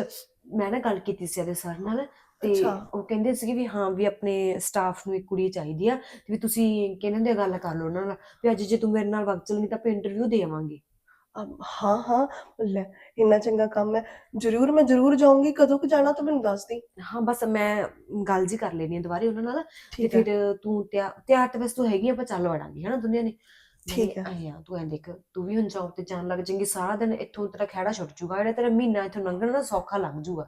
ਮੈਂ ਨਾ ਗੱਲ ਕੀਤੀ ਸੀ ਇਹਦੇ ਸਰ ਨਾਲ ਤੇ। ਉਹ ਕਹਿੰਦੇ ਸੀ ਵੀ ਹਾਂ ਵੀ ਆਪਣੇ ਸਟਾਫ ਨੂੰ ਇੱਕ ਕੁੜੀ ਚਾਹੀਦੀ ਆ ਤੇ ਵੀ ਤੁਸੀਂ ਕਿਹਨਾਂ ਦੀ ਗੱਲ ਕਰ ਲਓ ਉਹਨਾਂ ਨਾਲ ਵੀ ਅੱਜ ਜੇ ਤੂੰ ਮੇਰੇ ਨਾਲ ਵਕਤ ਚੱਲਣੀ ਤਾਂ ਆਪਾਂ ਇੰਟਰਵਿਊ ਦੇ ਆਵਾਂਗੇ। ਅਮ, ਹਾਂ ਹਾਂ ਲੈ ਇੰਨਾ ਚੰਗਾ ਕੰਮ ਹੈ। ਜ਼ਰੂਰ ਮੈਂ ਜ਼ਰੂਰ ਜਾਊਂਗੀ। ਕਦੋਂ ਕੁ ਜਾਣਾ ਤੂੰ ਮੈਨੂੰ ਦੱਸ ਦੇ। ਹਾਂ ਬਸ ਮੈਂ ਗੱਲ ਜੀ ਕਰ ਲੈਣੀ ਆ ਦੁਬਾਰੇ ਉਹਨਾਂ ਨਾਲ ਤੇ ਠੀਕ ਹੈ। ਫਿਰ ਤੂੰ ਤਿਆਰ ਤਿਆਰ ਤੇ ਬਸ ਤੂੰ ਹੈਗੀ ਆ, ਆਪਾਂ ਚੱਲ ਵੜਾਂਗੇ ਹਨਾ ਦੁਨੀਆ ਨੇ? ਠੀਕ ਹੈ। ਆਇਆ ਤੂੰ ਐਂ ਦੇਖ ਤੂੰ ਵੀ ਹੁਣ ਜੌਬ ਤੇ ਜਾਣ ਲੱਗ ਜਾਏਂਗੀ ਸਾਰਾ ਦਿਨ ਇੱਥੋਂ ਤੇਰਾ ਖਹਿੜਾ ਛੁੱਟ ਜੂਗਾ ਜਿਹੜਾ ਤੇਰਾ ਮਹੀਨਾ ਇੱਥੋਂ ਲੰਘਣਾ ਨਾ ਸੌਖਾ ਲੰਘ ਜੂਗਾ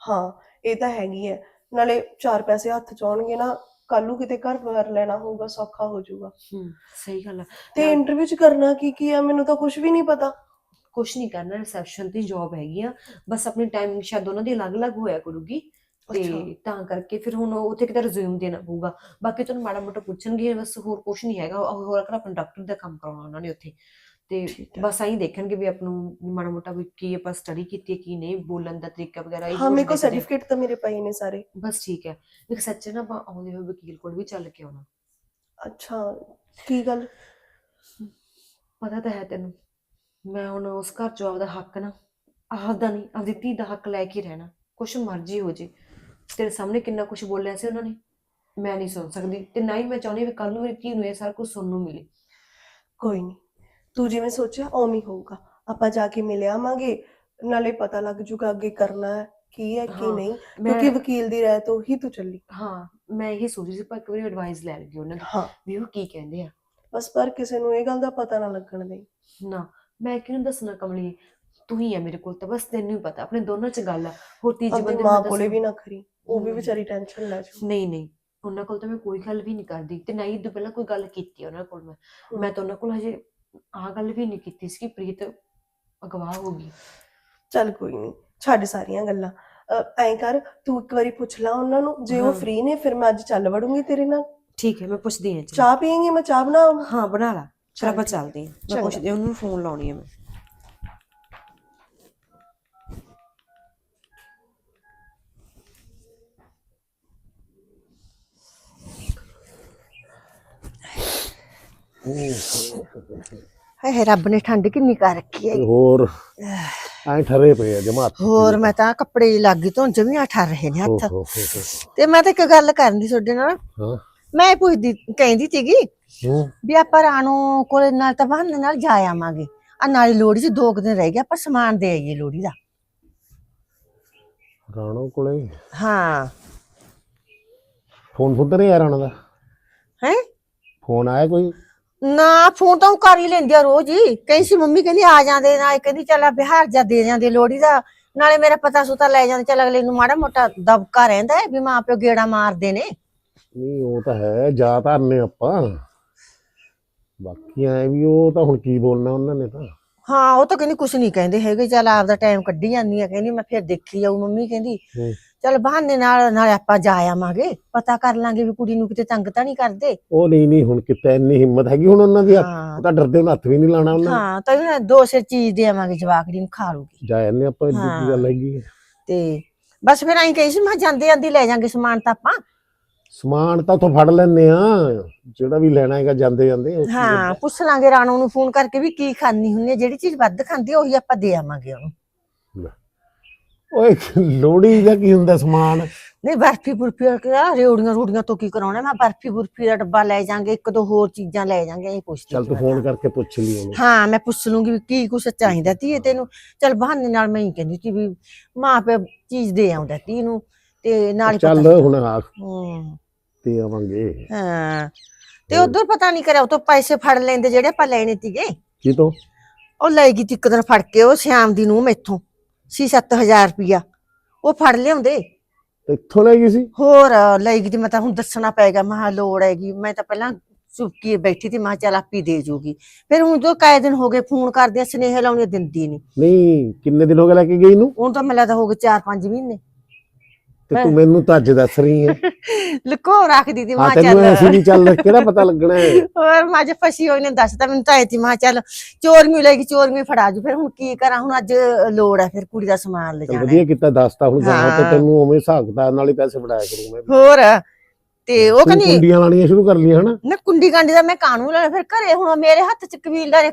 ਹਾਂ ਇਹ ਤਾਂ ਹੈਗੀ ਹੈ। ਨਾਲੇ ਚਾਰ ਪੈਸੇ ਹੱਥ ਚ ਆਉਣਗੇ ਨਾ ਕੱਲ ਨੂੰ ਕਿਤੇ ਘਰ ਬਾਰ ਲੈਣਾ ਹੋਊਗਾ ਸੌਖਾ ਹੋ ਜਾਊਗਾ। ਹੂੰ ਸਹੀ ਗੱਲ ਆ। ਤੇ ਇੰਟਰਵਿਊ ਚ ਕਰਨਾ ਕੀ ਕੀ ਹੈ ਮੈਨੂੰ ਤਾਂ ਕੁਝ ਵੀ ਨਹੀਂ ਪਤਾ। ਕੁਛ ਨਹੀਂ ਕਰਨਾ ਰਿਸੈਪਸ਼ਨ ਦੀ ਜੌਬ ਹੈਗੀ ਆ। ਬਸ ਆਪਣੀ ਟਾਈਮਿੰਗ ਸ਼ਾਇਦ ਉਹਨਾਂ ਦੀ ਅਲੱਗ-ਅਲੱਗ ਹੋਇਆ ਕਰੂਗੀ। ਤੇ। ਤਾਂ ਕਰਕੇ ਫਿਰ ਹੁਣ ਉੱਥੇ ਕਿਤੇ ਰਿਜ਼ਿਊਮ ਦੇਣਾ ਪਊਗਾ। ਬਾਕੀ ਤੁਹਾਨੂੰ ਮਾੜਾ ਮੋਟਾ ਪੁੱਛਣਗੇ ਬਸ ਹੋਰ ਕੁਛ ਨਹੀਂ ਹੈਗਾ। ਹੋਰ ਆਪਣਾ ਡਾਕਟਰ ਦਾ ਕੰਮ ਕਰਾਉਣਾ ਉਹਨਾਂ ਨੇ ਉੱਥੇ। ਤੇ। ਬਸ ਆਹੀ ਦੇਖਣਗੇ ਵੀ ਆਪ ਨੂੰ ਮਾੜਾ ਮੋਟਾ ਵੀ ਕੀ ਆਪਾਂ ਸਟੱਡੀ ਕੀਤੀ ਹੈ ਕੀ ਨਹੀਂ ਬੋਲਣ ਦਾ ਤਰੀਕਾ ਵਗੈਰਾ ਇਹ ਹਾਂ ਮੇਰੇ ਕੋਲ। ਸਰਟੀਫਿਕੇਟ ਤਾਂ ਮੇਰੇ ਪਏ ਨੇ ਸਾਰੇ। ਬਸ ਠੀਕ ਹੈ। ਇੱਕ ਸੱਚ ਨਾ ਆਪਾਂ ਆਉਂਦੇ ਹੋਏ ਵਕੀਲ ਕੋਲ ਵੀ ਚੱਲ ਕੇ ਆਉਣਾ। ਅੱਛਾ ਕੀ ਗੱਲ? ਪਤਾ ਤਾਂ ਹੈ ਤੈਨੂੰ ਮੈਂ ਹੁਣ ਉਸ ਘਰ ਚੋਂ ਆਪਦਾ ਹੱਕ ਨਾ ਆਪਦਾ ਨਹੀਂ ਆਪਦੀ ਧੀ ਦਾ ਹੱਕ ਲੈ ਕੇ ਰਹਿਣਾ ਕੁਛ ਮਰਜ਼ੀ ਹੋ ਜੇ। ਤੇਰੇ ਸਾਹਮਣੇ ਕਿੰਨਾ ਕੁਛ ਬੋਲਿਆ ਸੀ ਉਹਨਾਂ ਨੇ ਮੈਂ ਨਹੀਂ ਸੁਣ ਸਕਦੀ। ਤੇ ਨਾ ਹੀ ਮੈਂ ਚਾਹੁੰਦੀ ਵੀ ਕੱਲ ਨੂੰ ਮੇਰੀ ਧੀ ਨੂੰ ਇਹ ਸਾਰਾ ਕੁਝ ਸੁਣਨ ਨੂੰ ਮਿਲੇ। ਕੋਈ ਨਹੀਂ ਤੂੰ ਜਿਵੇਂ ਸੋਚਿਆ ਉਵੇਂ ਹੀ ਹੋਊਗਾ। ਆਪਾਂ ਜਾ ਕੇ ਮਿਲ ਆਵਾਂਗੇ ਨਾਲੇ ਪਤਾ ਲੱਗ ਜੂਗਾ ਅੱਗੇ ਕਰਨਾ ਹੈ ਕੀ ਹੈ ਕੀ ਹਾਂ, ਨਹੀਂ। ਮੈਂ ਕਿਉਂਕਿ ਵਕੀਲ ਦੀ ਰਾਏ ਤੋਂ ਹੀ ਤੂੰ ਚੱਲੀ। ਹਾਂ ਮੈਂ ਇਹ ਸੋਚੀ ਸੀ ਪਰ ਇੱਕ ਵਾਰੀ ਐਡਵਾਈਸ ਲੈ ਲਈਏ ਉਹਨਾਂ ਦੀ ਹਾਂ। ਵੀ ਉਹ ਕੀ ਕਹਿੰਦੇ ਆ। ਬਸ ਪਰ ਕਿਸੇ ਨੂੰ ਇਹ ਗੱਲ ਦਾ ਪਤਾ ਨਾ ਲੱਗਣ ਦੇ ਨਾ ਮੈਂ ਕਿਹਨੂੰ ਦੱਸਣਾ ਕਮਲੀ ਤੂੰ ਹੀ ਆ ਮੇਰੇ ਕੋਲ ਤਾਂ ਬਸ ਤੈਨੂੰ ਹੀ ਪਤਾ ਆਪਣੇ ਦੋਨਾਂ ਚ ਗੱਲ ਆ। ਹੋਰ ਤੀਜੇ ਆਪਣੀ ਬੰਦੇ ਮਾਂ ਨੂੰ ਕੋਲੇ ਵੀ ਨਾ ਖਰੀ ਉਹ ਵੀ ਹਮ। ਵਿਚਾਰੀ ਟੈਨਸ਼ਨ ਲੈ ਜੂ। ਨਹੀਂ ਨਹੀਂ ਉਹਨਾਂ ਕੋਲ ਤਾਂ ਮੈਂ ਕੋਈ ਗੱਲ ਵੀ ਨਹੀਂ ਕਰਦੀ ਤੇ ਨਾ ਹੀ ਤੋਂ ਪਹਿਲਾਂ ਕੋਈ ਗੱਲ ਕੀਤੀ ਆ ਉਹਨਾਂ ਕੋਲ ਮੈਂ। ਮੈਂ ਤਾਂ ਉਹਨਾਂ ਕੋਲ ਹਜੇ ਆਹ ਗੱਲ ਵੀ ਨਹੀਂ ਕੀਤੀ ਸੀ ਕਿ ਪ੍ਰੀਤ ਅਗਵਾ ਹੋ ਗਈ। ਚੱਲ ਕੋਈ ਨਹੀਂ ਛੱਡ ਸਾਰੀਆਂ ਗੱਲਾਂ। ਅ, ਐਂ ਕਰ ਤੂੰ ਇੱਕ ਵਾਰੀ ਪੁੱਛ ਲਾ ਉਹਨਾਂ ਨੂੰ ਜੇ ਉਹ ਹਾਂ। ਫ੍ਰੀ ਨੇ ਫਿਰ ਮੈਂ ਅੱਜ ਚੱਲ ਵੜੂੰਗੀ ਤੇਰੇ ਨਾਲ। ਠੀਕ ਹੈ ਮੈਂ ਪੁੱਛਦੀ ਹਾਂ ਚਾਹ ਪੀਏਂਗੇ ਮੈਂ ਚਾਹ ਬਣਾ ਹਾਂ ਬਣਾ ਲਾ। ਚੱਲ ਆਪਾਂ ਠੀਕ। ਚੱਲਦੇ ਹਾਂ। ਮੈਂ ਚੰਗਾ। ਪੁੱਛਦੀ ਹਾਂ ਉਹਨੂੰ ਫੋਨ ਲਾਉਣੀ ਹੈ ਮੈਂ। ਹਾਏ ਰੱਬ ਨੇ ਠੰਡ ਕਿੰਨੀ ਕਰ ਰੱਖੀ ਹੈ। ਹੋਰ ਐ ਠਰੇ ਪਏ ਆ ਜਮਾ ਹੋਰ ਮੈਂ ਤਾਂ ਕੱਪੜੇ ਲੱਗ ਗਈ ਤੋਂ ਜਮੀਆਂ ਠਰ ਰਹੇ ਨੇ ਹੱਥ। ਤੇ ਮੈਂ ਤਾਂ ਇੱਕ ਗੱਲ ਕਰਨੀ ਤੁਹਾਡੇ ਨਾਲ। ਹਾਂ। ਮੈਂ ਪੁੱਛਦੀ ਕਹਿੰਦੀ ਸੀਗੀ ਵੀ ਆਪਾਂ ਰਾਣੋ ਕੋਲੇ ਨਾਲ ਤਾਂ ਬਹਾਨੇ ਨਾਲ ਜਾ ਆਵਾਂਗੇ। ਆ ਨਾਲੇ ਲੋੜੀ ਚ ਦੋ ਦਿਨ ਰਹਿ ਗਿਆ ਆਪਾਂ ਸਮਾਨ ਦੇ ਆਈਏ ਲੋੜੀ ਦਾ। ਰਾਣੋ ਕੋਲੇ? ਹਾਂ। ਫੋਨ ਫੁੱਟ ਰਿਹਾ ਰਾਣੋ ਦਾ? ਹੈ? ਫੋਨ ਆਇਆ ਕੋਈ? ਨਾ ਫੋਨ ਤਾਂ ਉਹ ਕਰ ਹੀ ਲੈਂਦੀ ਆ ਰੋਜ਼ ਹੀ। ਕਹੀ ਸੀ ਮੰਮੀ ਕਹਿੰਦੀ ਆ ਜਾਂਦੇ ਨਾਲ ਕਹਿੰਦੀ ਚੱਲ ਆ ਬਿਹਾਰ ਜਾ ਦੇ ਜਾਂਦੇ ਲੋੜੀ ਦਾ। ਨਾਲੇ ਮੇਰਾ ਪਤਾ ਸੁਤਾ ਲੈ ਜਾਂਦੇ ਚੱਲ ਅਗਲੇ ਨੂੰ ਮਾੜਾ ਮੋਟਾ ਦਬਕਾ ਰਹਿੰਦਾ ਹੈ ਵੀ ਮਾਂ ਪਿਓ ਗੇੜਾ ਮਾਰਦੇ ਨੇ। ਨਹੀਂ ਉਹ ਤਾਂ ਹੈ ਜਾ ਤਾਂ ਨੇ ਆਪਾਂ। ਬਾਕੀ ਐ ਵੀ ਉਹ ਤਾਂ ਹੁਣ ਕੀ ਬੋਲਣਾ ਉਹਨਾਂ ਨੇ ਤਾਂ। ਹਾਂ ਉਹ ਤਾਂ ਕਹਿੰਦੀ ਕੁਛ ਨਹੀਂ ਕਹਿੰਦੇ ਹੈਗੇ ਚੱਲ ਆਪਦਾ ਟਾਈਮ ਕੱਢੀ ਜਾਂਦੀ ਆ। ਕਹਿੰਦੀ ਮੈਂ ਫਿਰ ਦੇਖੀ ਜਾਊ ਮੰਮੀ ਕਹਿੰਦੀ ਹੂੰ। ਚੱਲ ਬਹਾਨੇ ਨਾਲ ਨਾਲ ਆਪਾਂ ਜਾ ਆਵਾਂਗੇ। ਪਤਾ ਕਰ ਲਾਂਗੇ ਵੀ ਕੁੜੀ ਨੂੰ ਕਿਤੇ ਤੰਗ ਤਾਂ ਨਹੀਂ ਕਰਦੇ। ਉਹ ਨਹੀਂ ਨਹੀਂ ਹੁਣ ਕਿਤੇ ਇੰਨੀ ਹਿੰਮਤ ਹੈਗੀ ਹੁਣ ਉਹਨਾਂ ਦੀ। ਉਹ ਤਾਂ ਡਰਦੇ ਨੂੰ ਹੱਥ ਵੀ ਨਹੀਂ ਲਾਣਾ ਉਹਨਾਂ। ਹਾਂ ਤਾਂ ਵੀ ਦੋ ਸਿਰ ਚੀਜ਼ ਦੇ ਆਵਾਂਗੇ ਜਵਾਕੜੀ ਨੂੰ ਖਾ ਲੂਗੀ। ਜਾ ਇਹਨੇ ਆਪਾਂ ਇੱਡੀ। ਕੀ ਗੱਲ ਹੈਗੀ ਹੈ। ਤੇ ਬਸ ਫਿਰ ਐਂ ਕਹੀ ਸੀ ਮੈਂ ਜਾਂਦੇ ਜਾਂਦੇ ਲੈ ਜਾਾਂਗੇ ਸਮਾਨ ਤਾਂ ਆਪਾਂ। ਸਮਾਨ ਤਾਂ ਉੱਥੋਂ ਫੜ ਲੈਣੇ ਆ ਜਿਹੜਾ ਵੀ ਲੈਣਾ ਹੈਗਾ ਜਾਂਦੇ ਜਾਂਦੇ ਹਾਂ ਪੁੱਛ ਲਾਂਗੇ ਰਾਣੋ ਨੂੰ ਫੋਨ ਕਰਕੇ ਵੀ ਕੀ ਖਾਣੀ ਹੁੰਦੀ ਹੈ ਜਿਹੜੀ ਚੀਜ਼ ਵੱਧ ਖਾਂਦੀ ਹੈ ਉਹੀ ਆਪਾਂ ਦੇ ਆਵਾਂਗੇ ਉਹਨੂੰ। ਓਏ ਲੋੜੀ ਦਾ ਕੀ ਹੁੰਦਾ ਸਮਾਨ? ਨਹੀਂ ਬਰਫੀ ਬੁਰਫੀ ਕਿਹਾ ਰੇਉੜੀਆਂ ਰੂੜੀਆਂ ਤੋਂ ਕੀ ਕਰਾਉਣਾ? ਮੈਂ ਬਰਫੀ ਬੁਰਫੀ ਦਾ ਡੱਬਾ ਲੈ ਜਾਾਂਗੇ ਇੱਕ ਦੋ ਹੋਰ ਚੀਜ਼ਾਂ ਲੈ ਜਾਾਂਗੇ ਇਹ ਪੁੱਛਦੀ ਚੱਲ ਤੂੰ ਫੋਨ ਕਰਕੇ ਪੁੱਛ ਲਈ ਉਹਨੂੰ। ਹਾਂ ਮੈਂ ਪੁੱਛ ਲੂੰਗੀ ਵੀ ਕੀ ਕੁਛ ਚਾਹੀਦਾ ਧੀਏ ਤੈਨੂੰ? ਚੱਲ ਬਹਾਨੇ ਨਾਲ ਮੈਂ ਹੀ ਕਹਿੰਦੀ ਸੀ ਵੀ ਮਾਂ ਪਿਓ ਚੀਜ਼ ਦੇ ਆਉਂਦਾ ਧੀ ਨੂੰ ਤੇ ਨਾਲ ਹੀ ਚੱਲ ਹੁਣ ਆ। ਹੂੰ। ਤੇ ਆਵਾਂਗੇ। ਹਾਂ। ਤੇ ਉਧਰ ਪਤਾ ਨਹੀਂ ਕਰਿਆ ਉਹ ਤੋਂ ਪੈਸੇ ਫੜ ਲੈਂਦੇ ਜਿਹੜੇ ਆਪਾਂ ਲੈਣੇ ਸੀਗੇ। ਕੀ ਤੋਂ ਉਹ ਲੈ ਗਈ ਤੀ ਇੱਕ ਦਿਨ ਫੜ ਕੇ ਉਹ ਸ਼ਾਮ ਦੀ ਨੂੰ ਮੈਥੋਂ। ਸੀ 7000 ਰੁਪਿਆ ਉਹ ਫੜ ਲਿਆਉਂਦੇ। ਤੇ ਇੱਥੋਂ ਲੈ ਗਈ ਸੀ? ਹੋਰ ਲੈ ਗਈ ਤੇ ਮੈਂ ਤਾਂ ਹੁਣ ਦੱਸਣਾ ਪਏਗਾ ਮਹਾ ਲੋੜ ਹੈਗੀ। ਮੈਂ ਤਾਂ ਪਹਿਲਾਂ ਚੁੱਪਕੀ ਬੈਠੀ ਤੇ ਮੈਂ ਚੱਲ ਆਪੀ ਦੇ ਜੂਗੀ। ਫਿਰ ਹੁਣ ਜੋ ਕਾਇ ਦਿਨ ਹੋ ਗਏ ਫੋਨ ਕਰਦੇ ਸਨੇਹ ਲਾਉਣੀ ਦਿੰਦੀ ਨਹੀਂ ਨਹੀਂ ਕਿੰਨੇ ਦਿਨ ਹੋ ਗਏ ਲੈ ਕੇ ਗਈ ਨੂੰ? ਹੁਣ ਤਾਂ ਮੈਨੂੰ ਲੱਗਦਾ ਹੋ ਗਏ 4-5 ਮਹੀਨੇ। ਤੇ ਤੂੰ ਮੈਨੂੰ ਤਾਂ ਅੱਜ ਦੱਸ ਰਹੀ ਹੈ। ਲੁਕੋ ਰੱਖਦੀ ਆ ਮਾਂ ਤੈਨੂੰ ਚੱਲ। ਐਸੀ ਨਹੀਂ ਚੱਲ ਕਿਹੜਾ ਪਤਾ ਲੱਗਣਾ ਹੈ। ਹੋਰ ਮੈਂ ਜੇ ਫਸੀ ਹੋਈ ਨੇ ਦੱਸਦਾ ਮੈਨੂੰ ਤਾਂ ਐਤੀ ਮਾਂ ਚੱਲ ਚੋਰ ਲੈ ਗਈ ਚੋਰ ਫੜਾ ਜੂ ਫਿਰ ਹੁਣ ਕੀ ਕਰਾਂ ਹੁਣ ਅੱਜ ਲੋੜ ਹੈ ਫਿਰ ਕੁੜੀ ਦਾ ਸਮਾਨ ਲੈ ਜਾਣਾ ਵਧੀਆ ਕੀਤਾ ਦੱਸਤਾ ਹੁਣ ਗਾਹਾਂ ਤੋਂ। ਤੈਨੂੰ ਉਵੇਂ ਹਿਸਾਬ ਕਿਤਾਬ ਨਾਲ ਹੀ ਪੈਸੇ ਫੜਾਇਆ ਕਰੂੰ ਮੈਂ। ਹੋਰ ਤੇ ਉਹ ਕਹਿੰਦੀ ਕੁੰਡੀਆਂ ਲਾਣੀਆਂ ਸ਼ੁਰੂ ਕਰ ਲਈਆਂ ਹਨਾ? ਨਾ ਕੁੰਡੀ ਕਾਂਡੀ ਦਾ ਮੈਂ ਕਾਨੂੰ ਲੈਣਾ ਫਿਰ ਘਰੇ ਹੁਣ ਮੇਰੇ ਹੱਥ ਚ ਕਬੀਲਦਾਰ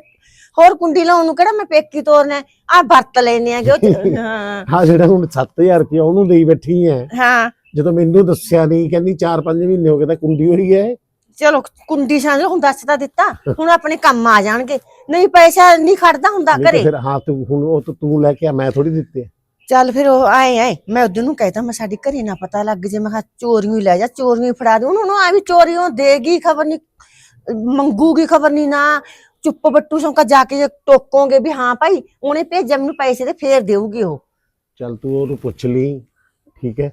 ਹੋਰ ਕੁੰਡੀ ਲਾਉਣ ਨੂੰ ਕਿਹੜਾ ਮੈਂ ਪੇਕੀ ਤੋਰਨਾ ਆ ਵਰਤ ਲੈਨੇ ਆਗੇ ਉਹ ਹਾਂ। ਹਾਂ ਜਿਹੜਾ ਹੁਣ 7000 ਰੁਪਏ ਉਹਨੂੰ ਦੇਈ ਬੈਠੀ ਐ ਹਾਂ। ਜਦੋਂ ਮੈਨੂੰ ਦੱਸਿਆ ਨਹੀਂ ਕਹਿੰਦੀ 4-5 ਮਹੀਨੇ ਹੋ ਗਏ ਤਾਂ ਕੁੰਡੀ ਹੋਈ ਐ ਚਲੋ ਕੁੰਡੀ ਸਾਂਝ ਹੁਣ ਦੱਸ ਤਾਂ ਦਿੱਤਾ। ਹੁਣ ਆਪਣੇ ਕੰਮ ਆ ਜਾਣਗੇ। ਨਹੀਂ ਪੈਸਾ ਨਹੀਂ ਖੜਦਾ ਹੁੰਦਾ ਘਰੇ। ਫਿਰ ਹਾਂ ਤੂੰ ਹੁਣ ਉਹ ਤਾਂ ਲੈ ਕੇ ਆ ਮੈਂ ਥੋੜੀ ਦਿੱਤੇ। ਚੱਲ ਫਿਰ ਉਹ ਆਏ ਆਏ। ਮੈਂ ਉਦੋਂ ਨੂੰ ਕਹਿਤਾ ਮੈਂ ਸਾਡੀ ਘਰੇ ਨਾ ਪਤਾ ਲੱਗ ਜੇ। ਮੈਂ ਕਿਹਾ ਚੋਰੀਆਂ ਹੀ ਲੈ ਜਾ ਚੋਰੀਆਂ ਹੀ ਫੜਾ ਦੇ। ਉਹਨੂੰ ਆ ਵੀ ਚੋਰੀਆਂ ਦੇਗੀ ਖਬਰ ਨਹੀਂ ਮੰਗੂਗੀ ਖਬਰ ਨਹੀਂ ਨਾ। ਚੁੱਪ ਬੱਟੂ ਸੌਂਕਾ ਜਾ ਕੇ ਟੋਕੋਗੇ ਵੀ ਹਾਂ ਭਾਈ ਉਹਨੇ ਭੇਜਿਆ ਮੈਨੂੰ ਪੈਸੇ ਤੇ ਫੇਰ ਦੇਊਗੀ ਉਹ। ਚੱਲ ਤੂੰ ਉਹਨੂੰ ਪੁੱਛ ਲਈ ਠੀਕ ਹੈ?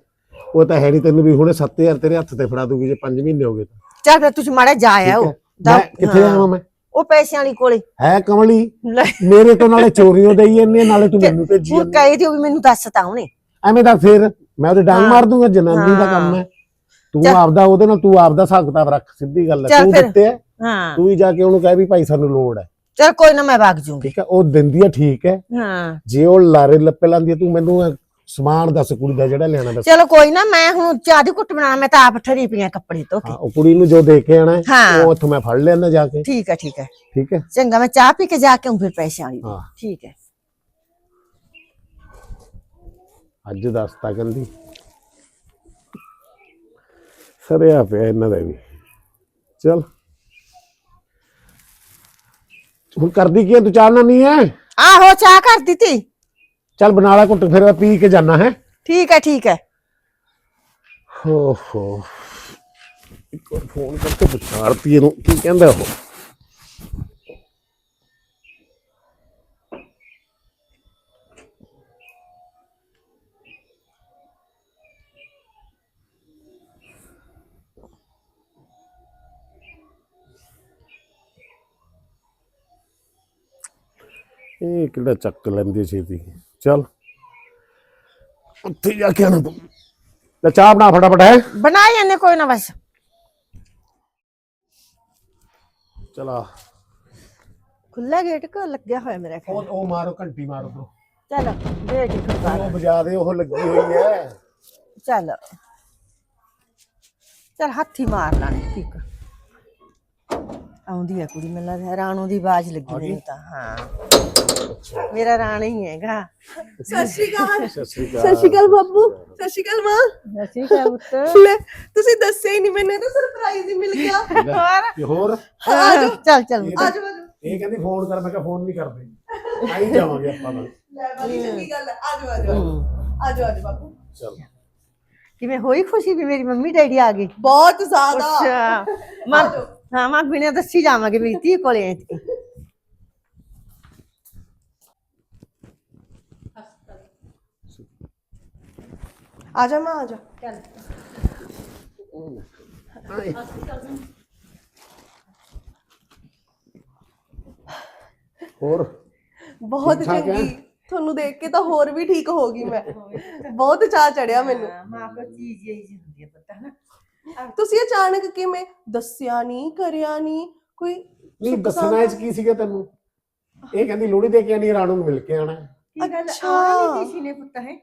ਉਹ ਤਾਂ ਹੈ ਨਹੀਂ ਤੈਨੂੰ ਵੀ ਹੁਣੇ 7000 ਤੇਰੇ ਹੱਥ ਤੇ ਫੜਾ ਦੂਗੀ ਜੇ 5 ਮਹੀਨੇ ਹੋ ਗਏ ਤਾਂ। ਚੱਲ ਫਿਰ ਤੁਸੀਂ ਮਾੜਾ ਜਾ ਆਓ ਕਿੱਥੇ ਆਵਾਂ ਮੈਂ? ਉਹ ਪੈਸਿਆਂ ਵਾਲੀ ਕੋਲੇ। ਹੈ ਕਮਲੀ? ਮੇਰੇ ਤੋਂ ਨਾਲੇ ਚੋਰੀਆਂ ਦੇਈ ਹੈ, ਨਾਲੇ ਤੂੰ ਮੈਨੂੰ ਭੇਜੀ ਜਾਂਦੀ ਕਹੇ ਤੇ ਉਹ ਵੀ ਮੈਨੂੰ ਦੱਸਤਾ ਉਹਨੇ। ਐਵੇਂ ਤਾਂ ਫਿਰ ਮੈਂ ਉਹਦੇ ਡਾਂਗ। ਮਾਰ ਦੂੰਗਾ ਜਨਾਨੀ ਦਾ। ਕੰਮ ਹੈ। ਤੂੰ। ਆਪਦਾ ਉਹਦੇ ਨਾਲ ਤੂੰ ਆਪਦਾ ਹਿਸਾਬ ਕਿਤਾਬ ਰੱਖ ਸਿੱਧੀ ਗੱਲ ਹੈ। ਤੂੰ। ਦਿੱਤੇ ਹੈ, ਤੂੰ ਹੀ ਜਾ ਕੇ ਉਹਨੂੰ ਕਹਿ ਵੀ ਭਾਈ ਸਾਨੂੰ ਲੋੜ ਹੈ। ਚਲ ਕੋਈ ਨਾ ਮੈਂ ਵਗ ਜੂੰਗੀ। ਠੀਕ ਹੈ ਉਹ ਦਿੰਦੀ ਹੈ ਠੀਕ ਹੈ। ਹਾਂ। ਜੇ ਉਹ ਲਾਰੇ ਲੱਪੇ ਲਾਂਦੀ ਹੈ, ਤੂੰ ਮੈਨੂੰ ਇਹ ਸਮਾਨ ਦੱਸ ਕੁੜੀ ਦਾ ਜਿਹੜਾ ਲੈਣਾ ਬਸ ਚਲੋ ਕੋਈ ਨਾ ਮੈਂ ਹੁਣ ਚਾਹ ਦੀ ਕੁੱਟ ਬਣਾਉਣਾ ਮੈਂ ਤਾਂ ਆਪ ਠਰੀ ਪਈਆਂ ਕੱਪੜੇ ਧੋ ਕੇ। ਹਾਂ ਉਹ ਕੁੜੀ ਨੂੰ ਜੋ ਦੇ ਕੇ ਆਣਾ ਹੈ ਹਾਂ। ਉਹ ਉੱਥੋਂ ਮੈਂ ਫੜ ਲੈਣਾ ਜਾ ਕੇ। ਠੀਕ ਹੈ ਠੀਕ ਹੈ। ਠੀਕ ਹੈ। ਚੰਗਾ ਮੈਂ ਚਾਹ ਪੀ ਕੇ ਜਾ ਕੇ ਆਊਂ ਫਿਰ ਪੈਸਿਆਂ ਵਾਲੀ। ਹਾਂ। ਠੀਕ ਹੈ। ਅੱਜ ਦੱਸਤਾ ਕਹਿੰਦੀ। ਸਰਿਆ ਪਿਆ ਇਹਨਾਂ ਦਾ ਵੀ। ਚਲ। ਹੁਣ ਕਰਦੀ ਕੀ ਹੈ ਤੂੰ ਚਾਹਨਾ ਨਹੀਂ ਹੈ ਆਹੋ ਚਾਹ ਕਰ ਦਿੱਤੀ ਚੱਲ ਬਣਾ ਲੈ ਘੁੱਟ ਫਿਰ ਮੈਂ ਪੀ ਕੇ ਜਾਣਾ ਹੈ? ਠੀਕ ਹੈ ਠੀਕ ਹੈ ਹੋ ਹੋ। ਇੱਕ ਵਾਰ ਫੋਨ ਕਰਕੇ ਪੁੱਛਾਰਤੀ ਇਹਨੂੰ ਕੀ ਕਹਿੰਦਾ ਉਹ? ਇਹ ਕਿਹੜਾ ਚੱਕ ਲੈਂਦੀ ਛੇਤੀ ਚੱਲ ਉੱਥੇ ਜਾ ਕੇ ਆਣਾ ਤੂੰ। ਲੈ ਚਾਹ ਬਣਾ ਫਟਾਫਟ ਹੈ? ਬਣਾ ਜਾਂਦੇ ਕੋਈ ਨਾ ਬਸ। ਚਲਾ ਖੁੱਲਾ ਗੇਟ ਕੋ ਲੱਗਿਆ ਹੋਇਆ ਮੇਰਾ ਖਿਆਲ ਉਹ ਉਹ ਮਾਰੋ ਘੰਟੀ ਮਾਰੋ ਦੋ ਚਲ ਗੇਟ ਹੀ। ਉਹ ਵਜਾ ਦੇ ਉਹ ਲੱਗੀ ਹੋਈ ਹੈ। ਚੱਲ। ਚੱਲ ਹੱਥੀ ਮਾਰ ਲਾਂਗੇ ਠੀਕ ਆਉਂਦੀ ਹੈ ਕੁੜੀ ਮੈਨੂੰ ਲੱਗਦਾ ਰਾਣੋ ਦੀ ਆਵਾਜ਼ ਲੱਗੀ ਮੈਨੂੰ ਤਾਂ ਹਾਂ। ਮੇਰਾ ਰਾਣਾ ਹੀ ਹੈਗਾ ਸਤਿ ਸ਼੍ਰੀ ਅਕਾਲ ਸਤਿ ਸ੍ਰੀ ਅਕਾਲ ਸਤਿ ਸ਼੍ਰੀ ਅਕਾਲ ਬਾਬੂ ਸਤਿ ਸ਼੍ਰੀ ਅਕਾਲ ਮਾਂ ਅਸੀਂ ਕਿਹਾ ਪੁੱਤ ਲੈ ਤੁਸੀਂ ਦੱਸਿਆ ਹੀ ਨਹੀਂ ਮੈਨੂੰ ਤਾਂ ਸਰਪ੍ਰਾਈਜ਼ ਹੀ ਮਿਲ ਗਿਆ ਤੇ ਹੋਰ ਚੱਲ ਚੱਲ ਪੁੱਤ। ਆਜੋ ਆਜੋ ਇਹ ਕਹਿੰਦੀ ਫੋਨ ਕਰ ਮੈਂ ਕਿਹਾ ਫੋਨ ਨਹੀਂ ਕਰਦੇ ਆਈ ਜਾਵਾਂਗੇ ਆਪਾਂ ਨਾਲ ਲੈ ਬਾਬੂ ਚੰਗੀ ਗੱਲ ਹੈ ਆਜੋ ਆਜੋ ਆਜੋ ਆਜੋ ਬਾਬੂ ਚਲ ਕਿਵੇਂ ਹੋਈ ਖੁਸ਼ੀ ਵੀ ਮੇਰੀ ਮੰਮੀ ਡੈਡੀ ਆ ਗਏ ਬਹੁਤ ਜ਼ਿਆਦਾ ਅੱਛਾ ਮਾਂ ਹਾਂ ਮਾਂ ਬਿਨਾਂ ਦੱਸੀ ਜਾਵਾਂਗੇ ਮੇਰੀ ਧੀ ਕੋਲੇ ਐਤਕੀ। ਆ ਜਾ ਮਾਂ ਆ ਜਾ। ਹੋਰ? ਬਹੁਤ ਠੀਕ ਠਾਕ ਹੈ? ਚੰਗੀ। ਤੁਹਾਨੂੰ ਦੇਖ ਕੇ ਤਾਂ ਹੋਰ ਵੀ ਠੀਕ ਹੋ ਗਈ ਮੈਂ। ਬਹੁਤ ਚਾਹ ਚੜਿਆ ਮੈਨੂੰ। ਮਾਂ ਕੋ ਚੀਜ਼ ਇਹ ਜੀ ਹੁੰਦੀ ਹੈ ਪਤਾ ਨਾ। ਤੁਸੀਂ ਅਚਾਨਕ ਕਿਵੇਂ? ਦੱਸਿਆ ਨਹੀਂ ਕਰਿਆ ਨਹੀਂ ਕੋਈ ਨਹੀਂ ਸੁੱਖ ਦੱਸਣਾ 'ਚ ਕੀ ਸੀਗਾ ਤੈਨੂੰ? ਇਹ ਕਹਿੰਦੀ ਲੋਹੜੀ ਦੇ ਕੇ ਆਣੀ ਰਾਣੂ ਨੂੰ ਮਿਲ ਕੇ ਆਣਾ। ਕੀ ਗੱਲ? ਅੱਛਾ। ਆਉਣਾ ਨਹੀਂ ਸੀ ਨੇ ਪੁੱਤ ਹੈ?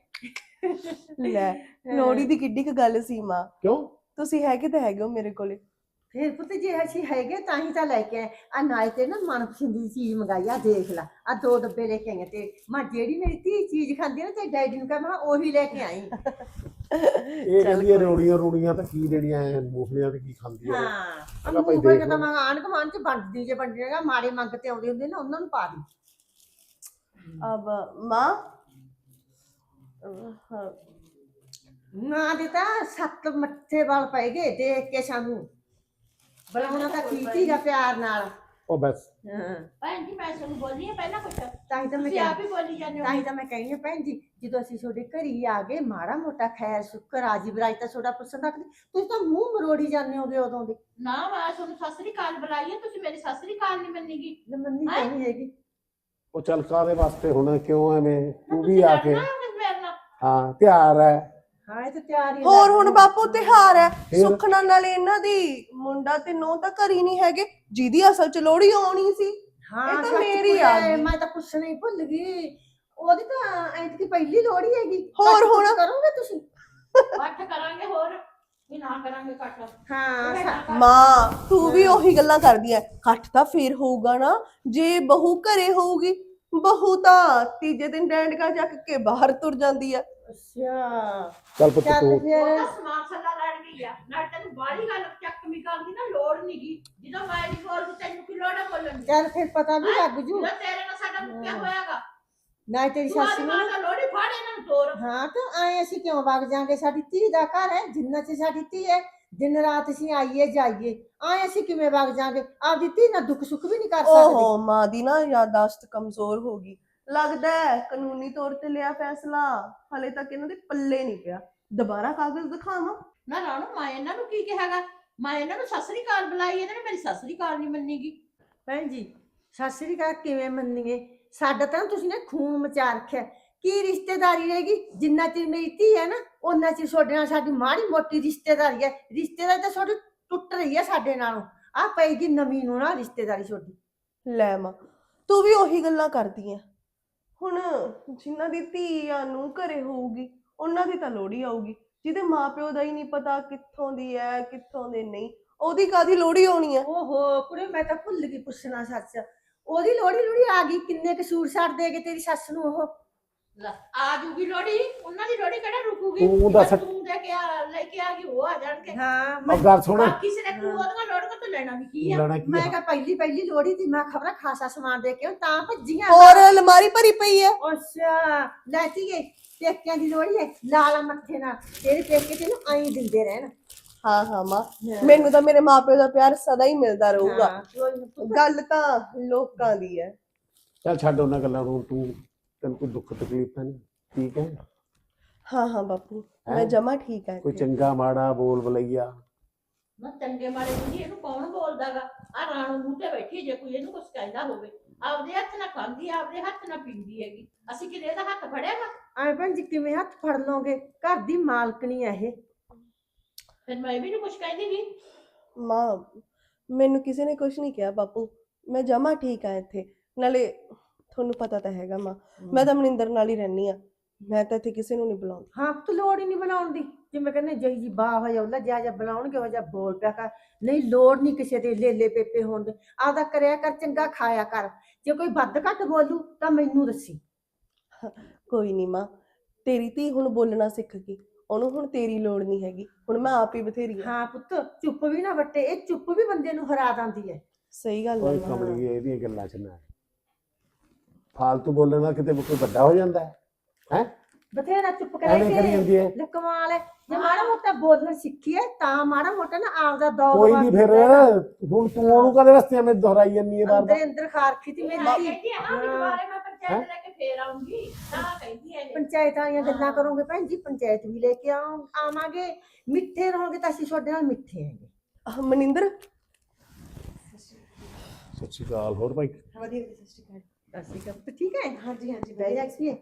ਲੈ ਲੋੜੀ ਦੀ ਕਿੱਡੀ ਕੁ ਗੱਲ ਸੀ ਮਾਂ। ਕਿਉਂ? ਤੁਸੀਂ ਹੈਗੇ ਤਾਂ ਹੈਗੇ ਹੋ ਮੇਰੇ ਕੋਲੇ। ਫਿਰ ਪੁੱਤ ਜੇ ਅਸੀਂ ਹੈਗੇ ਤਾਂ ਹੀ ਤਾਂ ਲੈ ਕੇ ਆਏ। ਆ ਨਾਲੇ ਤੇ ਨਾ ਮਨਪਸੰਦ ਦੀ ਚੀਜ਼ ਮੰਗਾਈ ਆ ਦੇਖ ਲੈ ਆ ਦੋ ਡੱਬੇ ਲੈ ਕੇ ਆਏ ਤੇ ਮੈਂ ਜਿਹੜੀ ਮੇਰੀ ਧੀ ਚੀਜ਼ ਖਾਂਦੀ ਆ ਨਾ ਤੇ ਡੈਡੀ ਨੂੰ ਕਹਾਂ ਮੈਂ ਉਹੀ ਲੈ ਕੇ ਆਈ। ਇਹ ਕਹਿੰਦੀ ਰੋੜੀਆਂ ਰੋੜੀਆਂ ਤਾਂ ਕੀ ਦੇਣੀਆਂ ਐ ਮੂਫਲੀਆਂ ਤੇ ਕੀ ਖਾਂਦੀ ਐ ਹਾਂ। ਭਾਈ ਭਾਈ ਦੇਖ ਕਹਿੰਦਾ। ਮੈਂ ਆਣ ਕਮਾਨ ਚ ਵੰਡਦੀ ਜੇ ਵੰਡਣੇਗਾ ਮਾੜੇ ਮੰਗ ਤੇ ਆਉਂਦੇ ਹੁੰਦੇ ਨਾ ਉਹਨਾਂ ਨੂੰ ਪਾ ਦੀ ਅਬ ਮਾਂ ਨਾ ਦਿੱਤਾ ਸੱਤ ਮੱਥੇ ਵਾਲ ਪੈ ਗਏ ਦੇਖ ਕੇ ਸਾਨੂੰ। ਬੁਲਾਉਣਾ ਤਾਂ ਕੀਤੀ ਦਾ ਪਿਆਰ ਨਾਲ। ਉਹ ਬਸ। ਹਾਂ। ਭੈਣ ਜੀ ਮੈਂ ਤੁਹਾਨੂੰ ਬੋਲੀ ਹੈ ਪਹਿਲਾਂ ਕੁਛ। ਤਾਂ ਹੀ ਤਾਂ ਮੈਂ ਤੁਸੀਂ ਕਿਹਾ। ਆਪ ਹੀ ਬੋਲੀ ਜਾਂਦੇ ਤਾਂ ਹੋ ਹੀ ਤਾਂ ਮੈਂ ਕਹਿੰਦੀ ਹਾਂ ਭੈਣ ਜੀ ਜਦੋਂ ਅਸੀਂ ਤੁਹਾਡੇ ਘਰ ਆ ਗਏ ਮਾੜਾ ਮੋਟਾ ਖੈਰ ਸ਼ੁਕਰ ਆਜੀ ਬਰਾਜ ਤਾਂ ਤੁਹਾਡਾ ਪੁੱਛਣ ਤੁਸੀਂ ਤਾਂ ਮੂੰਹ ਮਰੋੜੀ ਜਾਂਦੇ ਹੋਗੇ ਉਦੋਂ ਦੇ। ਨਾ ਮੈਂ ਤੁਹਾਨੂੰ ਸਤਿ ਸ੍ਰੀ ਅਕਾਲ ਬੁਲਾਈ ਹੈ ਤੁਸੀਂ ਮੇਰੀ ਸਤਿ ਸ੍ਰੀ ਅਕਾਲ ਨਹੀਂ ਮੰਨੀਗੀ। ਮੰਨੀ? ਤਾਂ ਨਹੀਂ ਹੈਗੀ। ਉਹ ਚੱਲ ਕਾਦੇ ਵਾਸਤੇ ਹੁਣ ਕਿਉਂ ਐਵੇਂ? ਤੂੰ ਵੀ ਆ ਕੇ। ਹੈ ਤਿਆਰ ਹੈ। ਹਾਂ ਇਹ ਤਾਂ ਤਿਆਰ ਹੀ ਹੋਰ ਹੁਣ ਬਾਪੂ ਤਿਹਾਰ ਹੈ? ਸੁਖਣਾ ਨਾਲ ਇਹਨਾਂ ਦੀ ਮੁੰਡਾ ਤੇ ਨੋ ਤਾਂ ਘਰ ਨਹੀਂ ਹੈਗੇ। ਜਿਹਦੀ ਅਸਲ ਚ ਲੋੜੀ ਆਉਣੀ ਸੀ। ਹਾਂ ਇਹ ਤਾਂ ਸੱਚ ਮੇਰੀ ਆ ਗਈ। ਮੈਂ ਤਾਂ ਪੁੱਛਣਾ ਹੀ ਭੁੱਲ ਗਈ। ਉਹਦੀ ਤਾਂ ਐਤਕੀ ਪਹਿਲੀ ਲੋੜੀ ਹੈਗੀ। ਹੋਰ ਕੱਟ-ਕੁੱਟ ਹੁਣ? ਕਰੋਗੇ ਤੁਸੀਂ? ਇਕੱਠ ਕਰਾਂਗੇ ਹੋਰ। ਵੀ ਨਾ ਕਰਾਂਗੇ ਇਕੱਠ ਹਾਂ ਸਾ- ਮਾਂ ਤੂੰ ਵੀ ਉਹੀ ਗੱਲਾਂ ਕਰਦੀ ਐ। ਇਕੱਠ ਤਾਂ ਫੇਰ ਹੋਊਗਾ ਨਾ। ਜੇ ਬਹੂ ਘਰੇ ਹੋਊਗੀ ਬਹੂ ਤਾਂ ਤੀਜੇ ਦਿਨ ਡੈਂਡਕਾ ਚੱਕ ਕੇ ਬਾਹਰ ਤੁਰ ਜਾਂਦੀ ਆ। ਅੱਛਾ। ਚੱਲ ਪੁੱਤ ਤੂੰ। ਫਿਰ। ਉਹਦਾ ਸਮਾਨ ਸੱਲਾ ਲੜ ਗਈ ਆ। ਨਾ ਤੈਨੂੰ ਬਾਹਲੀ ਗੱਲ ਚੱਕਮੀ ਕਰਦੀ ਨਾ ਲੋੜ ਨਹੀਂਗੀ ਜਦੋਂ ਮੈਂ ਨਹੀਂ ਬੋਲਦੀ ਤੈਨੂੰ ਕੀ ਲੋੜ ਬੋਲਣ ਦੀ? ਚੱਲ ਫਿਰ ਪਤਾ ਵੀ ਲੱਗ ਜੂ। ਜਦੋਂ ਤੇਰੇ ਨਾਲ ਸਾਡਾ ਮੁੱਕਿਆ ਹੋਇਆਗਾ। ਨਾ ਤੇਰੀ ਸੱਸ ਨੂੰ ਮਾਂ ਦਾ ਲੋੜੀ ਫਾੜ ਨੂੰ ਤੋਰ। ਹਾਂ ਤਾਂ ਆਏ ਅਸੀਂ ਕਿਉਂ ਵਗ ਜਾਾਂਗੇ? ਸਾਡੀ ਧੀ ਦਾ ਘਰ ਹੈ ਜਿੰਨਾ ਚ ਸਾਡੀ ਧੀ ਹੈ ਦਿਨ ਰਾਤ ਅਸੀਂ ਆਈਏ ਜਾਈਏ ਆਏ ਅਸੀਂ ਕਿਵੇਂ ਵਗ ਜਾਾਂਗੇ? ਆਪਦੀ ਧੀ ਨਾਲ ਦੁੱਖ ਸੁੱਖ ਵੀ ਨਹੀਂ ਕਰ ਸਕਦੇ। ਓਹੋ ਮਾਂ ਦੀ ਨਾ ਯਾਦਾਸ਼ਤ ਕਮਜ਼ੋਰ ਹੋ ਗਈ। ਲੱਗਦਾ ਹੈ ਕਾਨੂੰਨੀ ਤੌਰ ਤੇ ਲਿਆ ਫੈਸਲਾ ਹਲੇ ਤੱਕ ਇਹਨਾਂ ਦੇ ਪੱਲੇ ਨਹੀਂ ਪਿਆ। ਦੁਬਾਰਾ ਕਾਗਜ਼ ਦਿਖਾਵਾਂ? ਨਾ ਰਾਣੋ ਮੈਂ ਇਹਨਾਂ ਨੂੰ ਕੀ ਕਿਹਾਗਾ? ਮੈਂ ਇਹਨਾਂ ਨੂੰ ਸਤਿ ਸ੍ਰੀ ਅਕਾਲ ਬੁਲਾਈ ਇਹਨਾਂ ਨੇ ਮੇਰੀ ਸਤਿ ਸ੍ਰੀ ਅਕਾਲ ਨਹੀਂ ਮੰਨੀਗੀ। ਭੈਣ ਜੀ ਸਤਿ ਸ੍ਰੀ ਅਕਾਲ ਕਿਵੇਂ ਮੰਨੀਏ? ਸਾਡਾ ਤਾਂ ਤੁਸੀਂ ਨੇ ਖੂਨ ਮਚਾ ਰੱਖਿਆ। ਕੀ ਰਿਸ਼ਤੇਦਾਰੀ ਰਹੇਗੀ? ਜਿੰਨਾ ਚਿਰ ਮੇਰੀ ਧੀ ਹੈ ਨਾ ਉਹਨਾਂ ਚਿਰ ਤੁਹਾਡੇ ਨਾਲ ਸਾਡੀ ਮਾੜੀ ਮੋਟੀ ਰਿਸ਼ਤੇਦਾਰੀ ਹੈ। ਰਿਸ਼ਤੇਦਾਰੀ ਤਾਂ ਤੁਹਾਡੀ ਟੁੱਟ ਰਹੀ ਹੈ ਸਾਡੇ ਨਾਲੋਂ। ਆ ਪਏਗੀ ਨਵੀਂ ਨੂੰ ਨਾ ਰਿਸ਼ਤੇਦਾਰੀ ਤੁਹਾਡੀ। ਲੈ ਮਾਂ ਤੂੰ ਵੀ ਉਹੀ ਗੱਲਾਂ ਕਰਦੀ ਐ। ਹੁਣ ਜਿਨ੍ਹਾਂ ਦੀ ਧੀ ਆ ਨੂੰ ਘਰੇ ਹੋਊਗੀ ਉਹਨਾਂ ਦੀ ਤਾਂ ਲੋੜੀ ਆਊਗੀ। ਜਿਹਦੇ ਮਾਪਿਓ ਦਾ ਹੀ ਨਹੀਂ ਪਤਾ ਕਿੱਥੋਂ ਦੀ ਐ ਕਿੱਥੋਂ ਦੇ ਨਹੀਂ। ਉਹਦੀ ਕਾਦੀ ਲੋੜੀ ਆਉਣੀ ਐ? ਓਹੋ ਕੁੜੇ ਮੈਂ ਤਾਂ ਭੁੱਲ ਗਈ ਪੁੱਛਣਾ ਸੱਚ। ਉਹਦੀ ਲੋੜੀ ਲੋੜੀ ਆ ਗਈ। ਕਿੰਨੇ ਕੁ ਸੂਟ ਸਾਟ ਦੇ ਕੇ ਤੇਰੀ ਸੱਸ ਨੂੰ ਉਹ? ਲੈ, ਆ ਜੂਗੀ ਲੋੜੀ ਉਹਨਾਂ ਦੀ ਲੋੜੀ ਕਿਹੜਾ ਰੁਕੂਗੀ? ਤੂੰ ਦੱਸ- ਬਸ ਤੂੰ ਦੇ ਕੇ ਆ ਲੈ ਕੇ ਆ ਗਈ ਉਹ ਆ ਜਾਣਗੇ। ਹਾਂ ਉਹ ਗੱਲ ਸੁਣ। ਕਿਸੇ ਨੇ ਤੂੰ ਉਹਦੀਆਂ ਲੋੜੀਆਂ ਤੋਂ ਲੈਣਾ ਕੀ ਆ? ਲੈਣਾ ਕੀ ਮੈਂ ਆ? ਕਿਹਾ ਪਹਿਲੀ ਪਹਿਲੀ ਲੋੜੀ ਦੀ ਮੈਂ ਖਬਰਾਂ ਖਾਸਾ ਸਮਾਨ ਦੇ ਕੇ ਆਊਂ, ਤਾਂ ਭੱਜੀਆਂ ਹੋਰ ਅਲਮਾਰੀ ਭਰੀ ਪਈ ਐ ਅੱਛਾ ਲੈਤੀ ਗਏ ਪੇਕਿਆਂ ਦੀ ਲੋੜੀ ਹੈ ਲਾਲ ਮੱਥੇ ਨਾਲ ਤੇਰੇ ਪੇਕੇ ਤੈਨੂੰ ਆਈ ਦਿੰਦੇ ਰਹਿਣ। ਹਾਂ ਹਾਂ ਮਾਂ। ਮੈਨੂੰ ਤਾਂ ਮੇਰੇ ਮਾਪਿਓ ਦਾ ਪਿਆਰ ਸਦਾ ਹੀ ਮਿਲਦਾ ਰਹੂਗਾ। ਹਾਂ, ਕੋਈ ਗੱਲ ਤਾਂ ਲੋਕਾਂ ਦੀ ਐ ਚੱਲ ਛੱਡ ਉਹਨਾਂ ਗੱਲਾਂ ਨੂੰ ਤੂੰ ਤੈਨੂੰ ਕੋਈ ਦੁੱਖ ਤਕਲੀਫ ਤਾਂ ਨਹੀਂ? ਠੀਕ ਹੈ? ਹਾਂ ਹਾਂ ਬਾਪੂ। ਮੈਂ ਹੈਂ? ਜਮਾ ਠੀਕ ਐ ਕੋਈ। ਚੰਗਾ ਮਾੜਾ ਬੋਲ ਬਲਈਆ? ਨਾ ਚੰਗੇ ਮਾੜੇ ਨੂੰ ਜੀ ਇਹਨੂੰ ਕੌਣ ਬੋਲਦਾਗਾ? ਆ ਰਾਣੋ ਮੂੰਹ ਤੇ ਬੈਠੀ ਜੇ ਕੋਈ ਇਹਨੂੰ ਕੁਝ ਕਹਿੰਦਾ ਹੋਵੇ। ਆਪਦੇ ਹੱਥ ਨਾਲ ਖਾਂਦੀ ਆ, ਆਪਦੇ ਹੱਥ ਨਾਲ ਪੀਂਦੀ ਹੈਗੀ। ਅਸੀਂ ਕਿਤੇ ਇਹਦਾ ਹੱਥ ਫੜਿਆਗਾ ਐ ਭੈਣ ਜੀ ਕਿਵੇਂ ਹੱਥ ਫੜ ਲਓਗੇ? ਘਰ ਦੀ ਮਾਲਕਣੀ ਆ ਇਹ। ਫਿਰ ਮੈਂ ਵੀ ਨਹੀਂ ਕੁਝ ਕਹਿੰਦੀ ਵੀ ਮਾਂ ਮੈਨੂੰ ਕਿਸੇ ਨੇ ਕੁਝ ਨਹੀਂ ਕਿਹਾ ਬਾਪੂ। ਮੈਂ ਜਮਾ ਠੀਕ ਆ ਇੱਥੇ। ਨਾਲੇ ਤੁਹਾਨੂੰ ਪਤਾ ਤਾਂ ਹੈਗਾ ਮਾਂ। ਮੈਂ ਤਾਂ ਮਨਿੰਦਰ ਨਾਲ ਹੀ ਰਹਿਣੀ ਆ ਮੈਂ ਤਾਂ ਇੱਥੇ ਕਿਸੇ ਨੂੰ ਨਹੀਂ ਬੁਲਾਉਂਦੀ। ਹਾਂ ਤੂੰ ਲੋੜ ਹੀ ਨਹੀਂ ਬਣਾਉਣ ਦੀ ਜਿਵੇਂ ਕਹਿੰਦੇ ਜਈ ਜੀ ਬਾਹ ਹੋਇਆ ਉਹਦਾ ਜਿਆ ਜਿਹਾ ਬੁਲਾਉਣਗੇ ਉਹ ਜਿਹਾ ਬੋਲ ਪਿਆ ਕਰ। ਨਹੀਂ ਲੋੜ ਨਹੀਂ ਕਿਸੇ ਦੇ ਲੇਲੇ ਪੇਪੇ ਹੋਣ ਦੇ। ਆਪਦਾ ਕਰਿਆ ਕਰ ਚੰਗਾ ਖਾਇਆ ਕਰ। ਜੇ ਕੋਈ ਵੱਧ ਘੱਟ ਬੋਲੂ ਤਾਂ ਮੈਨੂੰ ਦੱਸੀ। ਕੋਈ ਨਹੀਂ ਮਾਂ। ਤੇਰੀ ਧੀ ਹੁਣ ਬੋਲਣਾ ਸਿੱਖ ਗਈ। ਉਹਨੂੰ ਹੁਣ ਤੇਰੀ ਲੋੜ ਨਹੀਂ ਹੈਗੀ। ਹੁਣ ਮੈਂ ਆਪ ਹੀ ਬਥੇਰੀ ਆ। ਹਾਂ ਪੁੱਤ ਚੁੱਪ ਵੀ ਨਾ ਵੱਟੇ। ਇਹ ਚੁੱਪ ਵੀ ਬੰਦੇ ਨੂੰ ਹਰਾ ਦਿੰਦੀ ਹੈ। ਸਹੀ ਗੱਲ ਕੋਈ ਹੈ ਮਾਂ ਕਮਲੀ ਇਹਦੀਆਂ ਗੱਲਾਂ ਚ ਨਾ। ਫਾਲਤੂ ਬੋਲਣ ਨਾਲ ਕਿਤੇ ਕੋਈ ਵੱਡਾ ਹੋ ਜਾਂਦਾ ਹੈ ਹੈ ਬਥੇਰਾ ਚੁੱਪ ਐਵੇਂ ਕਰੀ ਕਰੇ ਜਾਂਦੀ ਹੈ ਲੈ ਕਮਾਲ ਹੈ ਜੇ ਮਾੜਾ ਮੋਟਾ ਬੋਲਣਾ ਸਿੱਖੀਏ ਤਾਂ ਮਾੜਾ ਮੋਟਾ ਨਾ ਆਪਦਾ ਦੌਰ ਕੋਈ ਨਹੀਂ ਫਿਰ ਹੁਣ ਤੂੰ ਉਹਨੂੰ ਕਦੇ ਵਾਸਤੇ ਐਵੇਂ ਦੁਹਰਾਈ ਜਾਂਦੀ ਹੈ ਬਾਰ ਅੰਦਰ ਅੰਦਰ ਖਾਰਖੀ ਤੀ ਮੇਰੀ ਮੈਂ ਧੀ ਕਹਿੰਦੀ ਆ ਨਾ ਵੀ ਹਾਂ। ਦੁਬਾਰੇ ਮੈਂ ਪੰਚਾਇਤ ਲੈ ਕੇ ਫੇਰ ਆਉਂਗੀ ਤਾਂ ਕਹਿੰਦੀ ਹੈ ਪੰਚਾਇਤ ਵਾਲੀਆਂ ਗੱਲਾਂ ਕਰੋਗੇ ਭੈਣ ਜੀ ਪੰਚਾਇਤ ਵੀ ਲੈ ਕੇ ਆਉਂ ਆਵਾਂਗੇ ਮਿੱਠੇ ਰਹੋਗੇ ਤਾਂ ਅਸੀਂ ਤੁਹਾਡੇ ਨਾਲ ਮਿੱਠੇ ਹੈਗੇ ਆਹ, ਮਨਿੰਦਰ ਸਤਿ ਸ਼੍ਰੀ ਅਕਾਲ ਹੋਰ ਭਾਈ ਵਧੀਆ ਵਧੀਆ ਸਤਿ ਸ਼੍ਰੀ ਅਕਾਲ ਅਸੀਂ ਕਹ ਠੀਕ ਹੈ? ਹਾਂਜੀ ਹਾਂਜੀ ਬਹਿ ਜਾ ਕੀ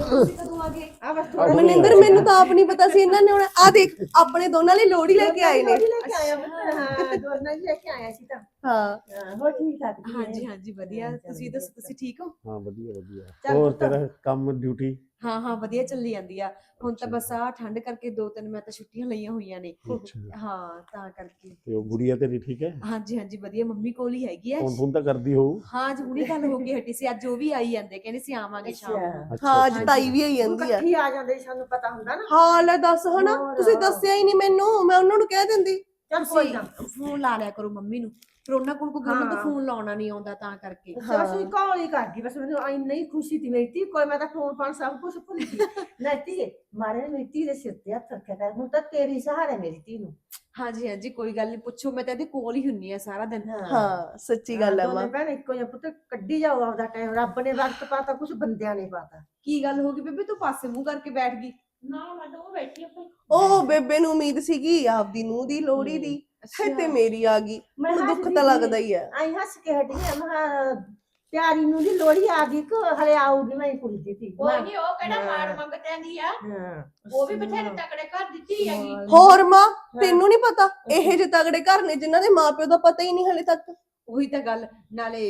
ਤੁਸੀਂ ਕਦੋਂ ਆ ਗਏ? ਆ ਬਸ ਆਹ, ਥੋੜਾ ਮਨਿੰਦਰ ਮੈਨੂੰ ਤਾਂ ਆਪ ਨਹੀਂ ਪਤਾ ਸੀ ਇਹਨਾਂ ਨੇ ਹੁਣ ਆ ਦੇਖ ਆਪਣੇ ਦੋਨਾਂ ਲਈ ਲੋੜੀ ਲੈ ਕੇ ਆਏ ਨੇ। ਲੈ ਕੇ ਆਇਆ ਪੁੱਤ, ਹਾਂ ਦੋਨਾਂ ਹੀ ਲੈ ਕੇ ਆਇਆ ਸੀ ਤਾਂ। ਹਾਂ। ਹਾਂ, ਹੋਰ ਠੀਕ ਠਾਕ ਜੀ? ਹਾਂਜੀ ਹਾਂਜੀ ਵਧੀਆ। ਤੁਸੀਂ ਦੱਸੋ ਤੁਸੀਂ ਠੀਕ ਹੋ? ਹਾਂ ਵਧੀਆ ਵਧੀਆ। ਹੋਰ। ਤੇਰਾ ਕੰਮ ਡਿਊਟੀ ਹਾਂ ਹਾਂ ਵਧੀਆ ਚੱਲੀ ਜਾਂਦੀ ਆ। ਹੁਣ ਤਾਂ ਬਸ ਆ ਠੰਡ ਕਰਕੇ ਦੋ ਤਿੰਨ ਮੈਂ ਤਾਂ ਛੁੱਟੀਆਂ ਲਈਆਂ ਹੋਈਆਂ ਨੇ। ਅੱਛਾ। ਹਾਂ ਤਾਂ ਕਰਕੇ। ਤੇ ਉਹ ਗੁੜੀਆ ਤੇਰੀ ਠੀਕ ਹੈ? ਹਾਂਜੀ ਹਾਂਜੀ ਵਧੀਆ। ਮੰਮੀ ਕੋਲ ਹੀ ਹੈਗੀ ਆ ਫੋਨ ਫੋਨ ਤਾਂ ਕਰਦੀ ਹੋਊ। ਹਾਂ ਅੱਜ ਹੁਣੀ ਗੱਲ ਹੋ ਕੇ ਹਟੀ ਸੀ। ਅੱਜ ਉਹ ਵੀ ਆਈ ਜਾਂਦੇ ਕਹਿੰਦੇ ਸੀ ਆਵਾਂਗੇ ਸ਼ਾਮ ਨੂੰ। ਅੱਛਾ ਹਾਂ ਅੱਜ। ਤਾਈ ਵੀ ਆਈ ਜਾਂਦੀ ਆ। ਇਕੱਠੀ ਆ ਜਾਂਦੇ ਸਾਨੂੰ ਪਤਾ ਹੁੰਦਾ ਨਾ। ਹਾਂ ਲੈ ਦੱਸ ਹਨਾ। ਹੋਰ। ਤੁਸੀਂ ਦੱਸਿਆ ਹੀ ਨਹੀਂ ਮੈਨੂੰ। ਮੈਂ ਉਹਨਾਂ ਨੂੰ ਕਹਿ ਦਿੰਦੀ। ਚੱਲ ਕੋਈ ਨਾ। ਫੋਨ ਲਾ ਲਿਆ ਕਰੋ ਮੰਮੀ ਨੂੰ। ਫਿਰ ਉਹਨਾਂ ਕੋਲ ਕੋਈ ਦਾ ਹਾਂ। ਫੋਨ ਲਾਉਣਾ ਨਹੀਂ ਆਉਂਦਾ ਤਾਂ ਕਰਕੇ। ਬਸ ਵੀ ਕਾਲ ਹੀ। ਕਰਦੀ ਬਸ ਮੈਨੂੰ ਆਈ ਨਹੀਂ ਖੁਸ਼ੀ ਤੀ ਮੇਰੀ ਧੀ ਕੋਲ ਮੈਂ ਤਾਂ ਫੋਨ ਫਾਨ ਸਭ ਕੁਝ ਭੁੱਲ ਗਈ। ਨਾ ਮਾਰੇ ਨੇ ਮੇਰੀ ਧੀ ਦੇ ਸਿਰ ਤੇ ਹੱਥ ਰੱਖਿਆ ਕਰ ਹੁਣ ਤਾਂ ਤੇਰੀ ਸਹਾਰਾ ਹੈ ਮੇਰੀ ਧੀ ਨੂੰ। ਹਾਂਜੀ ਹਾਂਜੀ ਕੋਈ ਗੱਲ ਨਹੀਂ ਪੁੱਛੋ ਮੈਂ ਤਾਂ ਇਹਦੇ ਕੋਲ ਹੀ ਹੁੰਨੀ ਆ ਸਾਰਾ ਦਿਨ। ਹਾਂ। ਸੱਚੀ ਗੱਲ ਹੈ ਦੋਨੇ ਮਾਂ। ਭੈਣ ਇੱਕੋ ਜਿਹਾ ਪੁੱਤ ਕੱਢੀ ਜਾਓ ਆਪਦਾ ਟਾਈਮ ਰੱਬ ਨੇ ਵਕਤ ਪਾਤਾ ਕੁਝ ਬੰਦਿਆਂ ਨੇ ਪਾਤਾ। ਕੀ ਗੱਲ ਹੋ ਗਈ ਬੇਬੇ ਤੂੰ ਪਾਸੇ ਮੂੰਹ ਕਰਕੇ ਬੈਠ ਗਈ? ਨਾ ਮੈਂ ਤਾਂ ਉਹ ਬੈਠੀ ਆ ਭਾਈ ਉਹ ਬੇਬੇ ਨੂੰ ਉਮੀਦ ਸੀਗੀ ਆਪਦੀ ਨੂੰਹ ਦੀ ਲੋੜੀ ਦੀ। ਹੈ ਤੇ ਮੇਰੀ ਆ ਗਈ। ਮੈਂ ਹੁਣ ਦੁੱਖ ਤਾਂ। ਲੱਗਦਾ ਹੀ ਹੈ ਆਈ ਹੱਸ ਕੇ ਹਟੀ ਆ ਮੈਂ ਕਿਹਾ, ਪਿਆਰੀ ਨੂੰ ਦੀ ਲੋੜੀ ਆ ਗਈ ਕਿ ਹਲੇ ਆਊਗੀ ਮੈਂ ਪੁੱਛਦੀ ਸੀ। ਕੋਈ ਨਹੀਂ ਉਹ ਕਿਹੜਾ। ਮਾਰ ਮੰਗਤਿਆਂ ਦੀ ਆ? ਹਾਂ। ਉਹ ਵੀ ਬਥੇਰੇ ਤਕੜੇ ਘਰ ਦਿੱਤੀ ਹੈਗੀ। ਹੋਰ ਮਾਂ। ਤੈਨੂੰ ਨਹੀਂ ਪਤਾ? ਇਹ ਜੇ ਤਗੜੇ ਘਰ ਨੇ ਜਿਨ੍ਹਾਂ ਦੇ ਮਾਪਿਓ ਦਾ ਪਤਾ ਹੀ ਨਹੀਂ ਹਲੇ ਤੱਕ। ਉਹੀ ਤਾਂ ਗੱਲ ਨਾਲੇ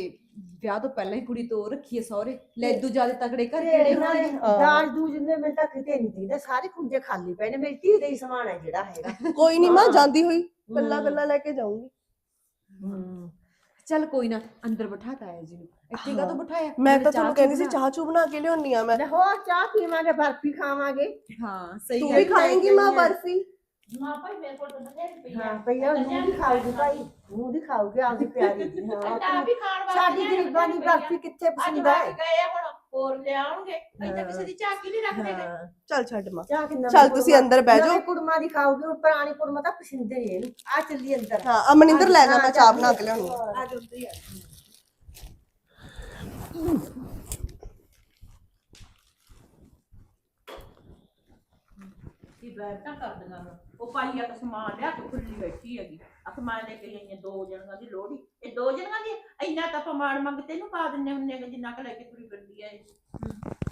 ਵਿਆਹ ਤੋਂ ਪਹਿਲਾਂ ਹੀ ਕੁੜੀ ਤੋਰ ਰੱਖੀ ਹੈ ਸਹੁਰੇ ਲੈ ਇਦੋਂ ਜ਼ਿਆਦਾ ਤਗੜੇ ਘਰ ਤੇ ਕਿਹੜੇ ਹੋਣਗੇ ਹਾਂ। ਦਾਜ ਨੇ ਮੈਂ ਤਾਂ ਕਿਤੇ ਨਹੀਂ ਦਿੰਦੇ ਸਾਰੇ ਖੁੰਝੇ ਖਾਲੀ ਪਏ ਨੇ ਮੇਰੀ ਧੀ ਦੇ ਹੀ ਸਮਾਨ ਹੈ ਜਿਹੜਾ ਹੈਗਾ ਕੋਈ ਨਹੀਂ ਮਾਂ। ਜਾਂਦੀ ਹੋਈ ਕੱਲਾ। ਕੱਲਾ ਲੈ ਕੇ ਜਾਊਂਗੀ ਚੱਲ ਕੋਈ ਨਾ ਅੰਦਰ ਬਿਠਾਤਾ ਹੈ ਜੀ ਨੂੰ ਇੱਥੇ ਕਾ ਹਾਂ। ਬਿਠਾਇਆ ਮੈਂ ਤਾਂ ਚਾਹ ਤੁਹਾਨੂੰ ਕਹਿੰਦੀ ਸੀ। ਚਾਹ ਚੂ ਬਣਾ ਕੇ ਲਿਆਉਣੀ ਆ ਮੈਂ ਲੈ ਹੋਰ ਚਾਹ ਪੀਵਾਂਗੇ ਬਰਫੀ ਖਾਵਾਂਗੇ ਹਾਂ ਸਹੀ ਤੂੰ ਗੱਲ ਵੀ ਹੈ। ਖਾਏਂਗੀ ਮਾਂ ਬਰਫੀ ਨਾ ਭਾਈ ਮੇਰੇ ਕੋਲ ਤਾਂ ਬਥੇਰੀ ਪਈ ਹਾਂ ਪਈਆ ਨੂੰ ਵੀ ਖਾਊਗੀ। ਭਾਈ ਨੂੰ ਵੀ ਖਾਊਗੀ ਆਪਦੀ ਪਿਆਰੀ ਦੀ। ਅੰਡਾ ਹਾਂ ਵੀ ਖਾਣ ਵਾਸਤੇ ਸਾਡੀ ਗਰੀਬਾਂ ਦੀ ਬਰਫੀ ਕਿੱਥੇ ਅੱਜ ਪਸੰਦ ਬਾਹਰ ਹੈ ਗਏ ਆ ਹੁਣ ਹੋਰ ਲਿਆਉਣਗੇ। ਅਸੀਂ ਤਾਂ ਕਿਸੇ ਦੀ ਝਾਕੀ ਨਹੀਂ ਰੱਖਦੇ ਗੇ। ਹਾਂ। ਚੱਲ ਛੱਡ ਮਾਂ। ਚਾਹ ਕਿੰਨਾ ਚੱਲ ਤੁਸੀਂ ਅੰਦਰ ਬਹਿ ਜਾਓ। ਕੁੜਮਾ ਦੀ ਖਾਓਗੇ ਪੁਰਾਣੀ ਕੁੜਮਾ ਤਾਂ ਪਸੰਦ ਨਹੀਂ ਇਹਨੂੰ। ਆ ਚੱਲੀ ਅੰਦਰ। ਹਾਂ ਅਮਨਿੰਦਰ ਲੈ ਜਾ ਮੈਂ ਚਾਹ ਬਣਾ ਕੇ ਲਿਆਉਣੀ ਆ। ਆ ਜਲਦੀ ਆ। ਕੀ ਬੈਠਾ ਕਰ ਦਿੰਦਾ ਉਹ ਪਾਈ ਆ ਤਾਂ ਸਮਾਨ ਲਿਆ ਕੇ ਖੁੱਲੀ ਬੈਠੀ ਹੈਗੀ। ਅਖ ਮੈਂ ਲੈ ਕੇ ਆਈਆਂ ਦੋ ਜਣਾਂ ਦੀ ਲੋੜੀ ਇਹ ਦੋ ਜਣਾਂ ਦੀ? ਇੰਨਾ ਤਾਂ ਆਪਾਂ ਪਮਾਨ ਮੰਗ ਤੈਨੂੰ ਪਾ ਦਿੰਨੇ ਹੁੰਨੇ ਗੇ ਜਿੰਨਾ ਕੁ ਲੈ ਕੇ ਪੂਰੀ ਗੱਡੀ ਆਏ